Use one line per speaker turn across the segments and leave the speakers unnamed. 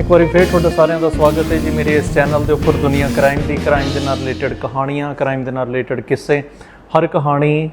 ਇੱਕ ਵਾਰੀ ਫੇਰ ਤੁਹਾਡਾ ਸਾਰਿਆਂ ਦਾ ਸਵਾਗਤ ਹੈ ਜੀ। ਮੇਰੇ ਇਸ ਚੈਨਲ ਦੇ ਉੱਪਰ ਦੁਨੀਆ ਕ੍ਰਾਈਮ ਦੀ, ਕ੍ਰਾਈਮ ਦੇ ਨਾਲ ਰਿਲੇਟਡ ਕਹਾਣੀਆਂ, ਕ੍ਰਾਈਮ ਦੇ ਨਾਲ ਰਿਲੇਟਡ ਕਿੱਸੇ। ਹਰ ਕਹਾਣੀ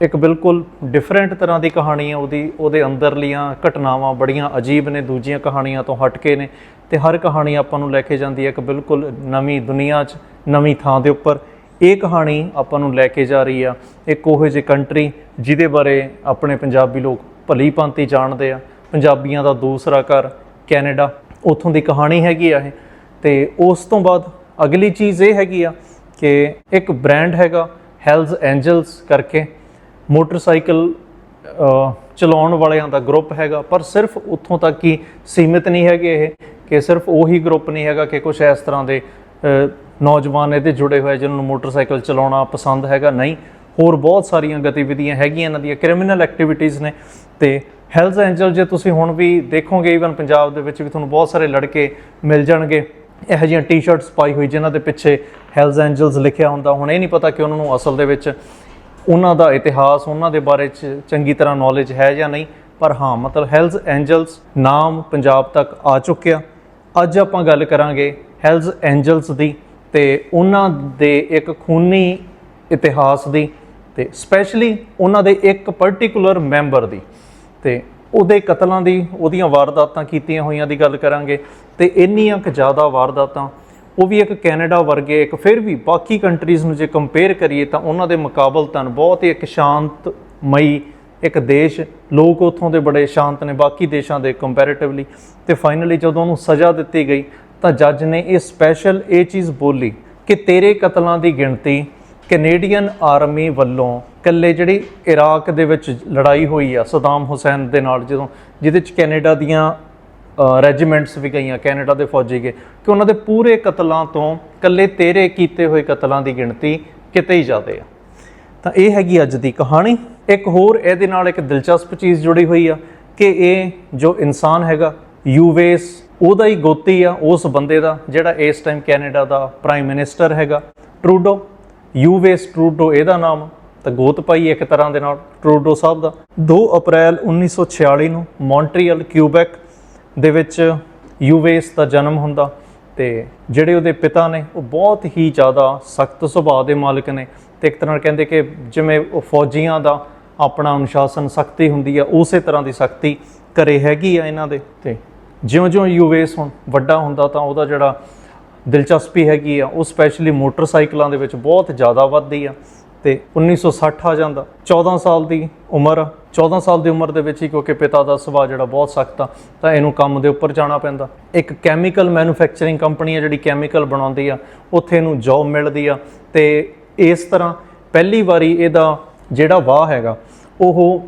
ਇੱਕ ਬਿਲਕੁਲ ਡਿਫਰੈਂਟ ਤਰ੍ਹਾਂ ਦੀ ਕਹਾਣੀ ਹੈ। ਉਹਦੀ, ਉਹਦੇ ਅੰਦਰਲੀਆਂ ਘਟਨਾਵਾਂ ਬੜੀਆਂ ਅਜੀਬ ਨੇ, ਦੂਜੀਆਂ ਕਹਾਣੀਆਂ ਤੋਂ ਹਟ ਕੇ ਨੇ। ਤੇ ਹਰ ਕਹਾਣੀ ਆਪਾਂ ਨੂੰ ਲੈ ਕੇ ਜਾਂਦੀ ਹੈ ਇੱਕ ਬਿਲਕੁਲ ਨਵੀਂ ਦੁਨੀਆ 'ਚ, ਨਵੀਂ ਥਾਂ ਦੇ ਉੱਪਰ। ਇਹ ਕਹਾਣੀ ਆਪਾਂ ਨੂੰ ਲੈ ਕੇ ਜਾ ਰਹੀ ਆ ਇੱਕ ਉਹੋ ਜਿਹੀ ਕੰਟਰੀ ਜਿਹਦੇ ਬਾਰੇ ਆਪਣੇ ਪੰਜਾਬੀ ਲੋਕ ਭਲੀ ਭਾਂਤੀ ਜਾਣਦੇ ਆ। ਪੰਜਾਬੀਆਂ ਦਾ ਦੂਸਰਾ ਘਰ ਕੈਨੇਡਾ। ਉੱਥੋਂ ਦੀ ਕਹਾਣੀ ਹੈਗੀ ਆ ਇਹ। ਤੇ ਉਸ ਤੋਂ ਬਾਅਦ ਅਗਲੀ ਚੀਜ਼ ਇਹ ਹੈਗੀ ਆ ਕਿ ਇੱਕ ਬ੍ਰਾਂਡ ਹੈਗਾ ਹੈਲਜ਼ ਐਂਜਲਸ ਕਰਕੇ ਮੋਟਰਸਾਈਕਲ ਚਲਾਉਣ ਵਾਲਿਆਂ ਦਾ ਗਰੁੱਪ ਹੈਗਾ। ਪਰ ਸਿਰਫ ਉੱਥੋਂ ਤੱਕ ਹੀ ਸੀਮਿਤ ਨਹੀਂ ਹੈਗੇ ਇਹ, ਕਿ ਸਿਰਫ ਉਹੀ ਗਰੁੱਪ ਨਹੀਂ ਹੈਗਾ ਕਿ ਕੁਝ ਇਸ ਤਰ੍ਹਾਂ ਦੇ ਨੌਜਵਾਨ ਇਹਦੇ ਜੁੜੇ ਹੋਏ ਜਿਨ੍ਹਾਂ ਨੂੰ ਮੋਟਰਸਾਈਕਲ ਚਲਾਉਣਾ ਪਸੰਦ ਹੈਗਾ। ਨਹੀਂ, ਹੋਰ ਬਹੁਤ ਸਾਰੀਆਂ ਗਤੀਵਿਧੀਆਂ ਹੈਗੀਆਂ ਇਹਨਾਂ ਦੀਆਂ। ਕ੍ਰਿਮੀਨਲ ਐਕਟੀਵਿਟੀਜ਼ ਨੇ। ਤੇ ਹੈਲਜ਼ ਐਂਜਲ ਜੇ ਤੁਸੀਂ ਹੁਣ ਵੀ ਦੇਖੋਗੇ ਈਵਨ ਪੰਜਾਬ ਦੇ ਵਿੱਚ ਵੀ ਤੁਹਾਨੂੰ ਬਹੁਤ ਸਾਰੇ ਲੜਕੇ ਮਿਲ ਜਾਣਗੇ। ਇਹੋ ਜਿਹੀਆਂ ਟੀ-ਸ਼ਰਟਸ ਪਾਈ ਹੋਈ ਜਿਨ੍ਹਾਂ ਦੇ ਪਿੱਛੇ ਹੈਲਜ਼ ਐਂਜਲਸ ਲਿਖਿਆ ਹੁੰਦਾ। ਹੁਣ ਇਹ ਨਹੀਂ ਪਤਾ ਕਿ ਉਹਨਾਂ ਨੂੰ ਅਸਲ ਦੇ ਵਿੱਚ ਉਹਨਾਂ ਦਾ ਇਤਿਹਾਸ, ਉਹਨਾਂ ਦੇ ਬਾਰੇ ਚ ਚੰਗੀ ਤਰ੍ਹਾਂ ਨੌਲੇਜ ਹੈ ਜਾਂ ਨਹੀਂ। ਪਰ ਹਾਂ, ਮਤਲਬ ਹੈਲਜ਼ ਐਂਜਲਸ ਨਾਮ ਪੰਜਾਬ ਤੱਕ ਆ ਚੁੱਕਿਆ। ਅੱਜ ਆਪਾਂ ਗੱਲ ਕਰਾਂਗੇ ਹੈਲਜ਼ ਐਂਜਲਸ ਦੀ ਤੇ ਉਹਨਾਂ ਦੇ ਇੱਕ ਖੂਨੀ ਇਤਿਹਾਸ ਦੀ ਤੇ ਸਪੈਸ਼ਲੀ ਉਹਨਾਂ ਦੇ ਇੱਕ ਪਾਰਟਿਕੂਲਰ ਮੈਂਬਰ ਦੀ। ਤੇ ਉਹਦੇ ਕਤਲਾਂ ਦੀ, ਉਹਦੀਆਂ ਵਾਰਦਾਤਾਂ ਕੀਤੀਆਂ ਹੋਈਆਂ ਦੀ ਗੱਲ ਕਰਾਂਗੇ ਤੇ ਇੰਨੀਆਂ ਕੁ ਜ਼ਿਆਦਾ ਵਾਰਦਾਤਾਂ, ਉਹ ਵੀ ਇੱਕ ਕੈਨੇਡਾ ਵਰਗੇ ਇੱਕ ਫਿਰ ਵੀ ਬਾਕੀ ਕੰਟਰੀਜ਼ ਨੂੰ ਜੇ ਕੰਪੇਅਰ ਕਰੀਏ ਤਾਂ ਉਹਨਾਂ ਦੇ ਮੁਕਾਬਲਤਨ ਬਹੁਤ ਹੀ ਇੱਕ ਸ਼ਾਂਤਮਈ ਇੱਕ ਦੇਸ਼, ਲੋਕ ਉੱਥੋਂ ਦੇ ਬੜੇ ਸ਼ਾਂਤ ਨੇ ਬਾਕੀ ਦੇਸ਼ਾਂ ਦੇ ਕੰਪੈਰੀਟਿਵਲੀ ਤੇ ਫਾਈਨਲੀ ਜਦੋਂ ਉਹਨੂੰ ਸਜ਼ਾ ਦਿੱਤੀ ਗਈ ਤਾਂ ਜੱਜ ਨੇ ਇਹ ਸਪੈਸ਼ਲ ਇਹ ਚੀਜ਼ ਬੋਲੀ ਕਿ ਤੇਰੇ ਕਤਲਾਂ ਦੀ ਗਿਣਤੀ ਕੈਨੇਡੀਅਨ ਆਰਮੀ ਵੱਲੋਂ ਕੱਲੇ ਜਿਹੜੀ ਇਰਾਕ ਦੇ ਵਿੱਚ ਲੜਾਈ ਹੋਈ ਆ ਸਦਾਮ ਹੁਸੈਨ ਦੇ ਨਾਲ, ਜਦੋਂ ਜਿਹਦੇ ਚ ਕੈਨੇਡਾ ਦੀਆਂ ਰੈਜੀਮੈਂਟਸ ਵੀ ਗਈਆਂ, ਕੈਨੇਡਾ ਦੇ ਫੌਜੀ ਗਏ, ਕਿ ਉਹਨਾਂ ਦੇ ਪੂਰੇ ਕਤਲਾਂ ਤੋਂ ਕੱਲੇ ਤੇਰੇ ਕੀਤੇ ਹੋਏ ਕਤਲਾਂ ਦੀ ਗਿਣਤੀ ਕਿਤੇ ਹੀ ਜ਼ਿਆਦਾ ਆ। ਤਾਂ ਇਹ ਹੈਗੀ ਅੱਜ ਦੀ ਕਹਾਣੀ। ਇੱਕ ਹੋਰ ਇਹਦੇ ਨਾਲ ਇੱਕ ਦਿਲਚਸਪ ਚੀਜ਼ ਜੁੜੀ ਹੋਈ ਆ ਕਿ ਇਹ ਜੋ ਇਨਸਾਨ ਹੈਗਾ, ਯੂਵੇਸ, ਉਹਦਾ ਹੀ ਗੋਤੀ ਆ, ਉਸ ਬੰਦੇ ਦਾ, ਜਿਹੜਾ ਇਸ ਟਾਈਮ ਕੈਨੇਡਾ ਦਾ ਪ੍ਰਾਈਮ ਮਿਨਿਸਟਰ ਹੈਗਾ ਟਰੂਡੋ ਯੂਵੇਸ ਟਰੂਡੋ ਇਹਦਾ ਨਾਮ। ਤਾਂ ਗੋਤ ਪਾਈ ਇੱਕ ਤਰ੍ਹਾਂ ਦੇ ਨਾਲ ਟਰੂਡੋ ਸਾਹਿਬ ਦਾ। 2 ਅਪ੍ਰੈਲ 1946 ਨੂੰ ਮੌਂਟਰੀਅਲ, ਕਿਊਬੈਕ ਦੇ ਵਿੱਚ ਯੂਵੇਸ ਦਾ ਜਨਮ ਹੁੰਦਾ ਤੇ ਜਿਹੜੇ ਉਹਦੇ ਪਿਤਾ ਨੇ, ਉਹ ਬਹੁਤ ਹੀ ਜ਼ਿਆਦਾ ਸਖਤ ਸੁਭਾਅ ਦੇ ਮਾਲਕ ਨੇ ਤੇ ਇੱਕ ਤਰ੍ਹਾਂ ਕਹਿੰਦੇ ਕਿ ਜਿਵੇਂ ਉਹ ਫੌਜੀਆਂ ਦਾ ਆਪਣਾ ਅਨੁਸ਼ਾਸਨ ਸਖਤੀ ਹੁੰਦੀ ਆ, ਉਸੇ ਤਰ੍ਹਾਂ ਦੀ ਸਖਤੀ ਘਰੇ ਹੈਗੀ ਆ ਇਹਨਾਂ ਦੇ ਤੇ ਜਿਉਂ-ਜਿਉਂ ਯੂਵੇਸ ਹੁਣ ਵੱਡਾ ਹੁੰਦਾ ਤਾਂ ਉਹਦਾ ਜਿਹੜਾ ਦਿਲਚਸਪੀ ਹੈਗੀ ਆ, ਉਹ ਸਪੈਸ਼ਲੀ ਮੋਟਰਸਾਈਕਲਾਂ ਦੇ ਵਿੱਚ ਬਹੁਤ ਜ਼ਿਆਦਾ ਵੱਧਦੀ ਆ। ਤੇ 1960 ਆ ਜਾਂਦਾ 14 ਸਾਲ ਦੀ ਉਮਰ ਆ। 14 ਸਾਲ ਦੀ ਉਮਰ ਦੇ ਵਿੱਚ ਹੀ ਕਿਉਂਕਿ ਪਿਤਾ ਦਾ ਸੁਭਾਅ ਜਿਹੜਾ ਬਹੁਤ ਸਖਤ ਆ, ਤਾਂ ਇਹਨੂੰ ਕੰਮ ਦੇ ਉੱਪਰ ਜਾਣਾ ਪੈਂਦਾ ਇੱਕ ਕੈਮੀਕਲ ਮੈਨੂਫੈਕਚਰਿੰਗ ਕੰਪਨੀ ਆ ਜਿਹੜੀ ਕੈਮੀਕਲ ਬਣਾਉਂਦੀ ਆ, ਉੱਥੇ ਇਹਨੂੰ ਜੌਬ ਮਿਲਦੀ ਆ ਤੇ ਇਸ ਤਰ੍ਹਾਂ ਪਹਿਲੀ ਵਾਰੀ ਇਹਦਾ ਜਿਹੜਾ ਵਾਹ ਹੈਗਾ, ਉਹ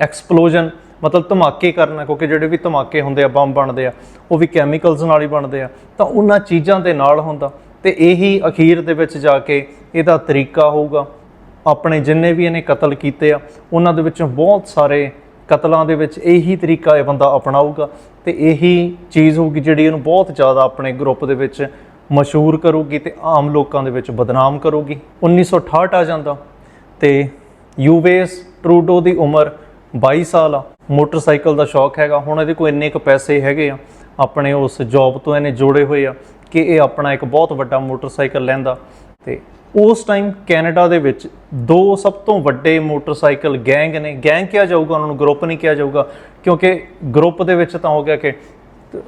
ਐਕਸਪਲੋਜਨ ਮਤਲਬ ਧਮਾਕੇ ਕਰਨਾ ਕਿਉਂਕਿ ਜਿਹੜੇ ਵੀ ਧਮਾਕੇ ਹੁੰਦੇ ਆ, ਬੰਬ ਬਣਦੇ ਆ, ਉਹ ਵੀ ਕੈਮੀਕਲਸ ਨਾਲ ਹੀ ਬਣਦੇ ਆ, ਤਾਂ ਉਹਨਾਂ ਚੀਜ਼ਾਂ ਦੇ ਨਾਲ ਹੁੰਦਾ ਤੇ ਇਹੀ ਅਖੀਰ ਦੇ ਵਿੱਚ ਜਾ ਕੇ ਇਹਦਾ ਤਰੀਕਾ ਹੋਊਗਾ ਆਪਣੇ ਜਿੰਨੇ ਵੀ ਇਹਨੇ ਕਤਲ ਕੀਤੇ ਆ, ਉਹਨਾਂ ਦੇ ਵਿੱਚੋਂ ਬਹੁਤ ਸਾਰੇ ਕਤਲਾਂ ਦੇ ਵਿੱਚ ਇਹੀ ਤਰੀਕਾ ਇਹ ਬੰਦਾ ਅਪਣਾਊਗਾ ਤੇ ਇਹੀ ਚੀਜ਼ ਹੋਊਗੀ ਜਿਹੜੀ ਇਹਨੂੰ ਬਹੁਤ ਜ਼ਿਆਦਾ ਆਪਣੇ ਗਰੁੱਪ ਦੇ ਵਿੱਚ ਮਸ਼ਹੂਰ ਕਰੂਗੀ ਤੇ ਆਮ ਲੋਕਾਂ ਦੇ ਵਿੱਚ ਬਦਨਾਮ ਕਰੂਗੀ। 1968 ਆ ਜਾਂਦਾ ਤੇ ਯੂਵੇਸ ਟਰੂਡੋ ਦੀ ਉਮਰ 22 ਸਾਲ ਆ। ਮੋਟਰਸਾਈਕਲ ਦਾ ਸ਼ੌਕ ਹੈਗਾ। ਹੁਣ ਇਹਦੇ ਕੋਲ ਇੰਨੇ ਕੁ ਪੈਸੇ ਹੈਗੇ ਆ, ਆਪਣੇ ਉਸ ਜੌਬ ਤੋਂ ਇਹਨੇ ਜੋੜੇ ਹੋਏ ਆ ਕਿ ਇਹ ਆਪਣਾ ਇੱਕ ਬਹੁਤ ਵੱਡਾ ਮੋਟਰਸਾਈਕਲ ਲੈਂਦਾ ਤੇ ਉਸ ਟਾਈਮ ਕੈਨੇਡਾ ਦੇ ਵਿੱਚ ਦੋ ਸਭ ਤੋਂ ਵੱਡੇ ਮੋਟਰਸਾਈਕਲ ਗੈਂਗ ਨੇ। ਗੈਂਗ ਕਿਹਾ ਜਾਊਗਾ, ਉਹਨਾਂ ਨੂੰ ਗਰੁੱਪ ਨਹੀਂ ਕਿਹਾ ਜਾਊਗਾ, ਕਿਉਂਕਿ ਗਰੁੱਪ ਦੇ ਵਿੱਚ ਤਾਂ ਹੋ ਗਿਆ ਕਿ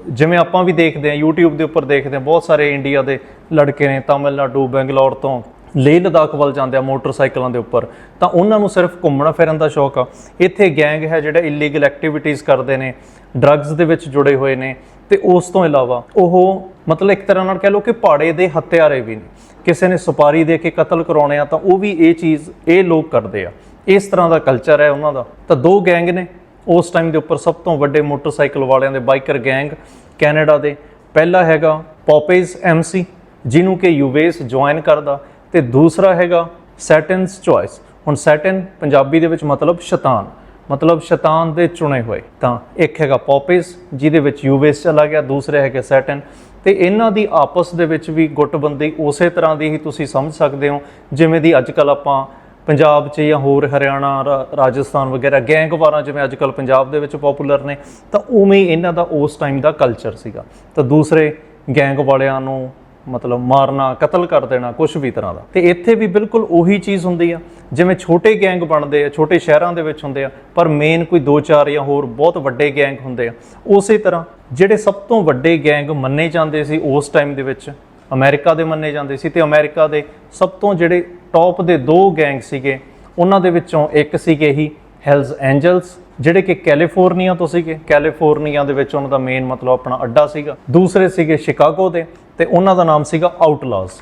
ਜਿਵੇਂ ਆਪਾਂ ਵੀ ਦੇਖਦੇ ਹਾਂ, YouTube ਦੇ ਉੱਪਰ ਦੇਖਦੇ ਹਾਂ, ਬਹੁਤ ਸਾਰੇ ਇੰਡੀਆ ਦੇ ਲੜਕੇ ਨੇ ਤਾਮਿਲਨਾਡੂ ਬੈਂਗਲੌਰ ਤੋਂ ਲੇਹ ਲਦਾਖ ਵੱਲ ਜਾਂਦੇ ਆ ਮੋਟਰਸਾਈਕਲਾਂ ਦੇ ਉੱਪਰ। ਤਾਂ ਉਹਨਾਂ ਨੂੰ ਸਿਰਫ ਘੁੰਮਣਾ ਫਿਰਨ ਦਾ ਸ਼ੌਕ ਆ। ਇੱਥੇ ਗੈਂਗ ਹੈ ਜਿਹੜਾ ਇਲੀਗਲ ਐਕਟੀਵਿਟੀਜ਼ ਕਰਦੇ ਨੇ ਡਰੱਗਸ ਦੇ ਵਿੱਚ ਜੁੜੇ ਹੋਏ ਨੇ। ਤੇ ਉਸ ਤੋਂ ਇਲਾਵਾ ਉਹ ਮਤਲਬ ਇੱਕ ਤਰ੍ਹਾਂ ਨਾਲ ਕਹਿ ਲਓ ਕਿ ਪਹਾੜੇ ਦੇ ਹੱਤਿਆਰੇ ਵੀ ਨੇ। ਕਿਸੇ ਨੇ ਸੁਪਾਰੀ ਦੇ ਕੇ ਕਤਲ ਕਰਾਉਣੇ ਆ ਤਾਂ ਉਹ ਵੀ ਇਹ ਚੀਜ਼, ਇਹ ਲੋਕ ਕਰਦੇ ਆ। ਇਸ ਤਰ੍ਹਾਂ ਦਾ ਕਲਚਰ ਹੈ ਉਹਨਾਂ ਦਾ। ਤਾਂ ਦੋ ਗੈਂਗ ਨੇ। ਉਸ ਟਾਈਮ ਦੇ ਉੱਪਰ ਸਭ ਤੋਂ ਵੱਡੇ ਮੋਟਰਸਾਈਕਲ ਵਾਲਿਆਂ ਦੇ ਬਾਈਕਰ ਗੈਂਗ ਕੈਨੇਡਾ ਦੇ। ਪਹਿਲਾ ਹੈਗਾ ਪੌਪੇਜ਼ ਐਮਸੀ ਜਿਹਨੂੰ ਕਿ ਯੂਵੇਸ ਜੁਆਇਨ ਕਰਦਾ। ਤੇ ਦੂਸਰਾ ਹੈਗਾ ਸੈਟਨਸ ਚੋਇਸ ਹੁਣ ਸੈਟਨ ਪੰਜਾਬੀ ਦੇ ਵਿੱਚ ਮਤਲਬ ਸ਼ੈਤਾਨ। ਮਤਲਬ ਸ਼ੈਤਾਨ ਦੇ ਚੁਣੇ ਹੋਏ। ਤਾਂ ਇੱਕ ਹੈਗਾ ਪੌਪੇਜ਼ ਜਿਹਦੇ ਵਿੱਚ ਯੂਵੇਸ ਚਲਾ ਗਿਆ। ਦੂਸਰੇ ਹੈਗੇ ਸੈਟਨ ਤੇ ਇਹਨਾਂ ਦੀ ਆਪਸ ਦੇ ਵਿੱਚ ਵੀ ਗੁੱਟਬੰਦੀ ਉਸੇ ਤਰ੍ਹਾਂ ਦੀ ਹੀ ਤੁਸੀਂ ਸਮਝ ਸਕਦੇ ਹੋ, ਜਿਵੇਂ ਦੀ ਅੱਜ ਅੱਜਕੱਲ ਆਪਾਂ ਪੰਜਾਬ 'ਚ ਜਾਂ ਹੋਰ ਹਰਿਆਣਾ ਰਾਜਸਥਾਨ ਵਗੈਰਾ ਗੈਂਗਵਾਰਾਂ ਜਿਵੇਂ ਅੱਜ ਕੱਲ ਪੰਜਾਬ ਦੇ ਵਿੱਚ ਪਪੂਲਰ ਨੇ, ਤਾਂ ਉਵੇਂ ਹੀ ਇਹਨਾਂ ਦਾ ਉਸ ਟਾਈਮ ਦਾ ਕਲਚਰ ਸੀਗਾ। ਤਾਂ ਦੂਸਰੇ ਗੈਂਗ ਵਾਲਿਆਂ ਨੂੰ ਮਤਲਬ ਮਾਰਨਾ, ਕਤਲ ਕਰ ਦੇਣਾ ਕੁਝ ਵੀ ਤਰ੍ਹਾਂ ਦਾ। ਤੇ ਇੱਥੇ ਵੀ ਬਿਲਕੁਲ ਉਹੀ ਚੀਜ਼ ਹੁੰਦੀ ਆ। ਜਿਵੇਂ ਛੋਟੇ ਗੈਂਗ ਬਣਦੇ ਆ, ਛੋਟੇ ਸ਼ਹਿਰਾਂ ਦੇ ਵਿੱਚ ਹੁੰਦੇ ਆ, ਪਰ ਮੇਨ ਕੋਈ 2-4 ਜਾਂ ਹੋਰ ਬਹੁਤ ਵੱਡੇ ਗੈਂਗ ਹੁੰਦੇ ਆ। ਉਸੇ ਤਰ੍ਹਾਂ ਜਿਹੜੇ ਸਭ ਤੋਂ ਵੱਡੇ ਗੈਂਗ ਮੰਨੇ ਜਾਂਦੇ ਸੀ ਉਸ ਟਾਈਮ ਦੇ ਵਿੱਚ, ਅਮਰੀਕਾ ਦੇ ਮੰਨੇ ਜਾਂਦੇ ਸੀ ਤੇ ਅਮਰੀਕਾ ਦੇ ਸਭ ਤੋਂ ਜਿਹੜੇ ਟੌਪ ਦੇ ਦੋ ਗੈਂਗ ਸੀਗੇ, ਉਹਨਾਂ ਦੇ ਵਿੱਚੋਂ ਇੱਕ ਸੀਗੇ ਹੀ ਹੈਲਜ਼ ਐਂਜਲਸ ਜਿਹੜੇ ਕਿ ਕੈਲੀਫੋਰਨੀਆ ਤੋਂ ਸੀਗੇ। ਕੈਲੀਫੋਰਨੀਆ ਦੇ ਵਿੱਚ ਉਹਨਾਂ ਦਾ ਮੇਨ ਮਤਲਬ ਆਪਣਾ ਅੱਡਾ ਸੀਗਾ। ਦੂਸਰੇ ਸੀਗੇ ਸ਼ਿਕਾਗੋ ਦੇ। ਤੇ ਉਹਨਾਂ ਦਾ ਨਾਮ ਸੀਗਾ ਆਊਟਲਾਜ਼